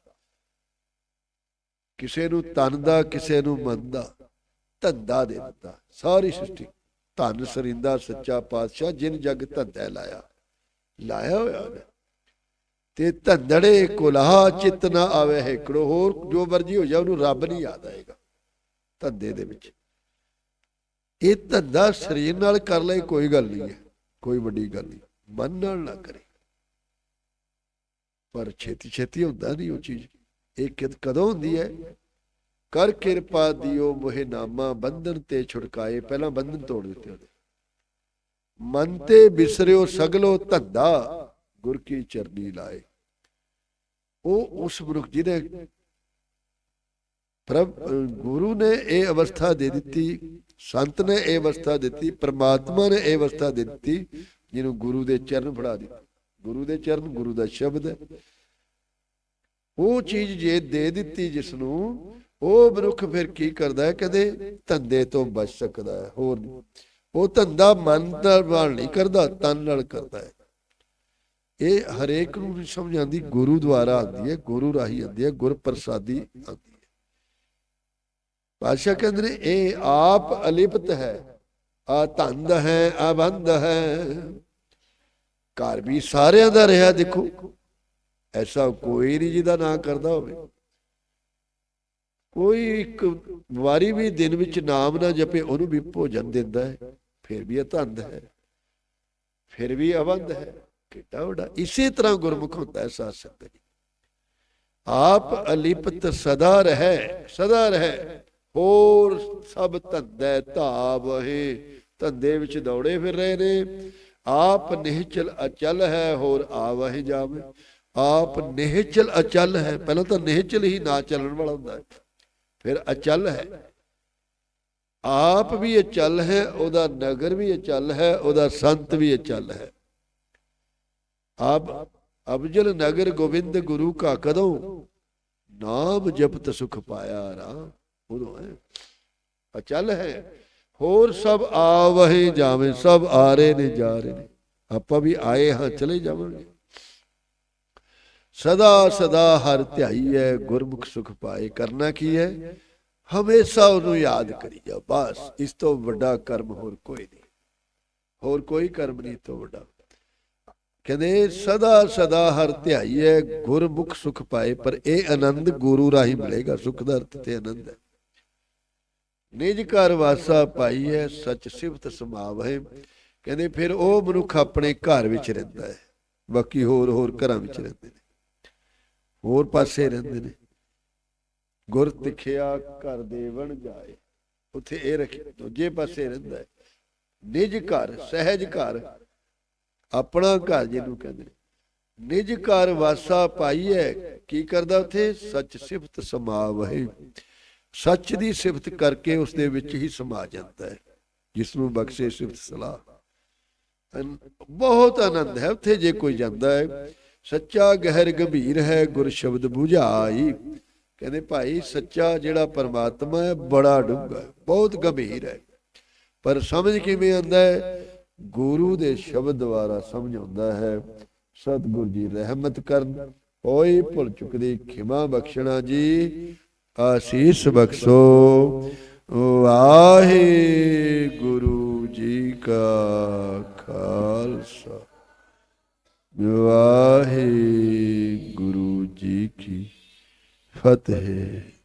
A: ਕਿਸੇ ਨੂੰ ਤਨ ਦਾ, ਕਿਸੇ ਨੂੰ ਮਨ ਦਾ ਧੰਦਾ ਦੇ ਦਿੱਤਾ। ਸਾਰੀ ਸ੍ਰਿਸ਼ਟੀ ਧੰਨ, ਸਰਿੰਦਾ, ਸੱਚਾ ਪਾਤਸ਼ਾਹ ਜਿਨ ਜਗ ਧੰਦਾ ਲਾਇਆ। ਲਾਇਆ ਹੋਇਆ ਉਹਨੇ। ਤੇ ਧੰਦੜੇ ਕੁਲਾਹ ਚਿਤ ਨਾ ਆਵੇ ਹੇਕੜੋ ਹੋਰ, ਜੋ ਮਰਜ਼ੀ ਹੋ ਜਾ ਉਹਨੂੰ ਰੱਬ ਨਹੀਂ ਯਾਦ ਆਏਗਾ ਧੰਦੇ ਦੇ ਵਿੱਚ। ਇਹ ਧੰਦਾ ਸਰੀਰ ਨਾਲ ਕਰ ਲਈ ਕੋਈ ਗੱਲ ਨਹੀਂ ਹੈ, ਕੋਈ ਵੱਡੀ ਗੱਲ ਨਹੀਂ। ਮਨ ਨਾਲ ਨਾ ਕਰੇ। ਪਰ ਛੇਤੀ ਛੇਤੀ ਹੁੰਦਾ ਨਹੀਂ ਉਹ ਚੀਜ਼। ਇਹ ਕਦੋਂ ਹੁੰਦੀ ਹੈ? ਕਰ ਕਿਰਪਾ ਦਿਓ, ਮੋਹਿ ਨਾਮਾ ਬੰਧਨ ਤੇ ਛੁਡਕਾਏ ਪਹਿਲਾਂ ਬੰਧਨ ਤੋੜ ਦਿੱਤੇ ਉਹਦੇ। ਮਨ ਤੇ ਬਿਸਰਿਓ ਸਗਲੋ ਧੰਦਾ, ਗੁਰ ਕੀ ਚਰਨੀ ਲਾਏ। ਉਹ ਉਸ ਮਨੁੱਖ ਜਿਹਨੇ ਪ੍ਰਭ, ਗੁਰੂ ਨੇ ਇਹ ਅਵਸਥਾ ਦੇ ਦਿੱਤੀ, ਸੰਤ ਨੇ ਇਹ ਅਵਸਥਾ ਦਿੱਤੀ, ਪ੍ਰਮਾਤਮਾ ਨੇ ਇਹ ਅਵਸਥਾ ਦੇ ਦਿੱਤੀ, ਜਿਹਨੂੰ ਗੁਰੂ ਦੇ ਚਰਨ ਫੜਾ ਦਿੱਤੇ। ਗੁਰੂ ਦੇ ਚਰਨ, ਗੁਰੂ ਦਾ ਸ਼ਬਦ ਹੈ। ਉਹ ਚੀਜ਼ ਜੇ ਦੇ ਦਿੱਤੀ ਜਿਸ ਨੂੰ ਉਹ ਮਨੁੱਖ ਫਿਰ ਕੀ ਕਰਦਾ ਹੈ? ਕਦੇ ਧੰਦੇ ਤੋਂ ਬਚ ਸਕਦਾ ਹੈ, ਹੋਰ ਨਹੀਂ। ਉਹ ਧੰਦਾ ਮਨ ਨਾਲ ਨਹੀਂ ਕਰਦਾ, ਤਨ ਨਾਲ ਕਰਦਾ ਹੈ। ਇਹ ਹਰੇਕ ਨੂੰ ਨਹੀਂ ਸਮਝ ਆਉਂਦੀ, ਗੁਰੂ ਦੁਆਰਾ ਆਉਂਦੀ ਹੈ, ਗੁਰੂ ਰਾਹੀਂ ਆਉਂਦੀ ਹੈ ਗੁਰ ਪ੍ਰਸਾਦੀ ਆਉਂਦੀ ਹੈ। ਪਾਸ਼ਾ ਕਹਿੰਦੇ ਨੇ, ਇਹ ਆਪ ਅਲਿਪਤ ਹੈ, ਆ ਧੰਦ ਹੈ, ਆ ਬੰਦ ਹੈ। ਘਰ ਵੀ ਸਾਰਿਆਂ ਦਾ ਰਿਹਾ, ਦੇਖੋ। ਐਸਾ ਕੋਈ ਨਹੀਂ ਜਿਹਦਾ ਨਾ ਕਰਦਾ ਹੋਵੇ। ਕੋਈ ਇੱਕ ਵਾਰੀ ਵੀ ਦਿਨ ਵਿੱਚ ਨਾਮ ਨਾ ਜਪੇ, ਉਹਨੂੰ ਵੀ ਭੋਜਨ ਦਿੰਦਾ ਹੈ, ਫਿਰ ਵੀ ਇਹ ਹੈ, ਫਿਰ ਵੀ ਅਵੰਦ ਹੈ। ਕਿੱਡਾ ਵੱਡਾ, ਇਸੇ ਤਰ੍ਹਾਂ ਗੁਰਮੁਖ ਹੁੰਦਾ ਹੈ ਸਾਧ ਸੰਗਤ ਜੀ। ਆਪ ਅਲਿਪਤ ਸਦਾ ਰਹਿ ਸਦਾ ਰਹਿ, ਹੋਰ ਸਭ ਧੰਦੇ ਧਾਵਹਿ ਧੰਦੇ ਵਿੱਚ ਦੌੜੇ ਫਿਰ ਰਹੇ ਨੇ। ਆਪ ਨਿਹਚਲ ਅਚਲ ਹੈ, ਹੋਰ ਆਵਹਿ ਜਾਵੇ ਆਪ ਨਿਹਚਲ ਅਚਲ ਹੈ। ਪਹਿਲਾਂ ਤਾਂ ਨਿਹਚਲ ਹੀ ਨਾ ਚੱਲਣ ਵਾਲਾ ਹੁੰਦਾ ਹੈ। ਫਿਰ ਅਚਲ ਹੈ। ਆਪ ਵੀ ਅਚਲ ਹੈ, ਉਹਦਾ ਨਗਰ ਵੀ ਅਚਲ ਹੈ, ਉਹਦਾ ਸੰਤ ਵੀ ਅਚਲ ਹੈ। ਆਪ ਅਬਜਲ ਨਗਰ ਗੋਬਿੰਦ ਗੁਰੂ ਕਾ ਕਦੋਂ? ਨਾਮ ਜਪਤ ਸੁਖ ਪਾਇਆ ਰਾਮ। ਉਦੋਂ ਹੈ। ਅਚਲ ਹੈ। ਹੋਰ ਸਭ ਆਵਹਿ ਜਾਵੇ, ਸਭ ਆ ਰਹੇ ਨੇ, ਜਾ ਰਹੇ ਨੇ। ਆਪਾਂ ਵੀ ਆਏ ਹਾਂ, ਚਲੇ ਜਾਵਾਂਗੇ। ਸਦਾ ਸਦਾ ਹਰ ਧਿਆਈ ਹੈ ਗੁਰਮੁਖ ਸੁਖ ਪਾਏ ਕਰਨਾ ਕੀ ਹੈ? ਹਮੇਸ਼ਾ ਉਹਨੂੰ ਯਾਦ ਕਰੀ ਜਾ ਬਸ ਇਸ ਤੋਂ ਵੱਡਾ ਕਰਮ ਹੋਰ ਕੋਈ ਨਹੀਂ। ਹੋਰ ਕੋਈ ਕਰਮ ਨਹੀਂ ਤੋਂ ਵੱਡਾ। ਕਹਿੰਦੇ, ਸਦਾ ਸਦਾ ਹਰ ਧਿਆਈ ਹੈ ਗੁਰਮੁਖ ਸੁਖ ਪਾਏ, ਪਰ ਇਹ ਆਨੰਦ ਗੁਰੂ ਰਾਹੀਂ ਮਿਲੇਗਾ, ਸੁਖ ਦਾ ਅਰਥ ਤੇ ਆਨੰਦ ਹੈ। ਨਿਜ ਘਰ ਵਾਸਾ ਪਾਈ ਹੈ ਸਚ ਸਿਫਤ ਸਮਾਵਹਿ। ਕਹਿੰਦੇ, ਫਿਰ ਉਹ ਮਨੁੱਖ ਆਪਣੇ ਘਰ ਵਿੱਚ ਰਹਿੰਦਾ ਹੈ, ਬਾਕੀ ਹੋਰ ਹੋਰ ਘਰਾਂ ਵਿੱਚ ਰਹਿੰਦੇ ਨੇ। ਹੋਰ ਪਾਸੇ ਰਹਿੰਦੇ ਨੇ। ਗੁਰ ਤਿਖਿਆ ਘਰ ਦੇਵਣ ਜਾਏ, ਉੱਥੇ ਇਹ ਰੱਖੇ, ਦੂਜੇ ਪਾਸੇ ਰਹਿੰਦਾ ਹੈ। ਨਿਜ ਘਰ, ਸਹਿਜ ਘਰ, ਆਪਣਾ ਘਰ ਜਿਹਨੂੰ ਕਹਿੰਦੇ ਨਿਜ ਘਰ ਵਾਸਾ ਪਾਈ ਕੀ ਕਰਦਾ ਉੱਥੇ? ਸੱਚ ਸਿਫਤ ਸਮਾਵਹਿ। ਸੱਚ ਦੀ ਸਿਫਤ ਕਰਕੇ ਉਸ ਦੇ ਵਿੱਚ ਹੀ ਸਮਾ ਜਾਂਦਾ ਹੈ ਜਿਸ ਨੂੰ ਬਖਸ਼ੇ ਸਿਫਤ ਸਲਾਹ। ਬਹੁਤ ਆਨੰਦ ਹੈ, ਉੱਥੇ ਜੇ ਕੋਈ ਜਾਂਦਾ ਹੈ ਸੱਚਾ ਗਹਿਰ ਗੰਭੀਰ ਹੈ ਗੁਰ ਸ਼ਬਦ 부ਝਾਈ ਕਹਿੰਦੇ ਭਾਈ, ਸੱਚਾ ਜਿਹੜਾ ਪਰਮਾਤਮਾ ਹੈ, ਬੜਾ ਡੂੰਘਾ ਬਹੁਤ ਗੰਭੀਰ ਹੈ। ਪਰ ਸਮਝ ਕਿਵੇਂ ਆਉਂਦਾ ਹੈ? ਗੁਰੂ ਦੇ ਸ਼ਬਦ ਦੁਆਰਾ ਸਮਝ ਆਉਂਦਾ ਹੈ, ਸਤਿਗੁਰ ਜੀ ਰਹਿਮਤ ਕਰਨ। ਹੋਈ ਭੁੱਲ ਚੁੱਕਦੀ ਖਿਮਾ ਬਖਸ਼ਣਾ ਜੀ, ਆਸੀਸ ਬਖਸ਼ੋ। ਵਾਹਿਗੁਰੂ ਜੀ ਕਾ ਖਾਲਸਾ। ਵਾਹਿਗੁਰੂ ਜੀ ਕੀ ਫਤਿਹ।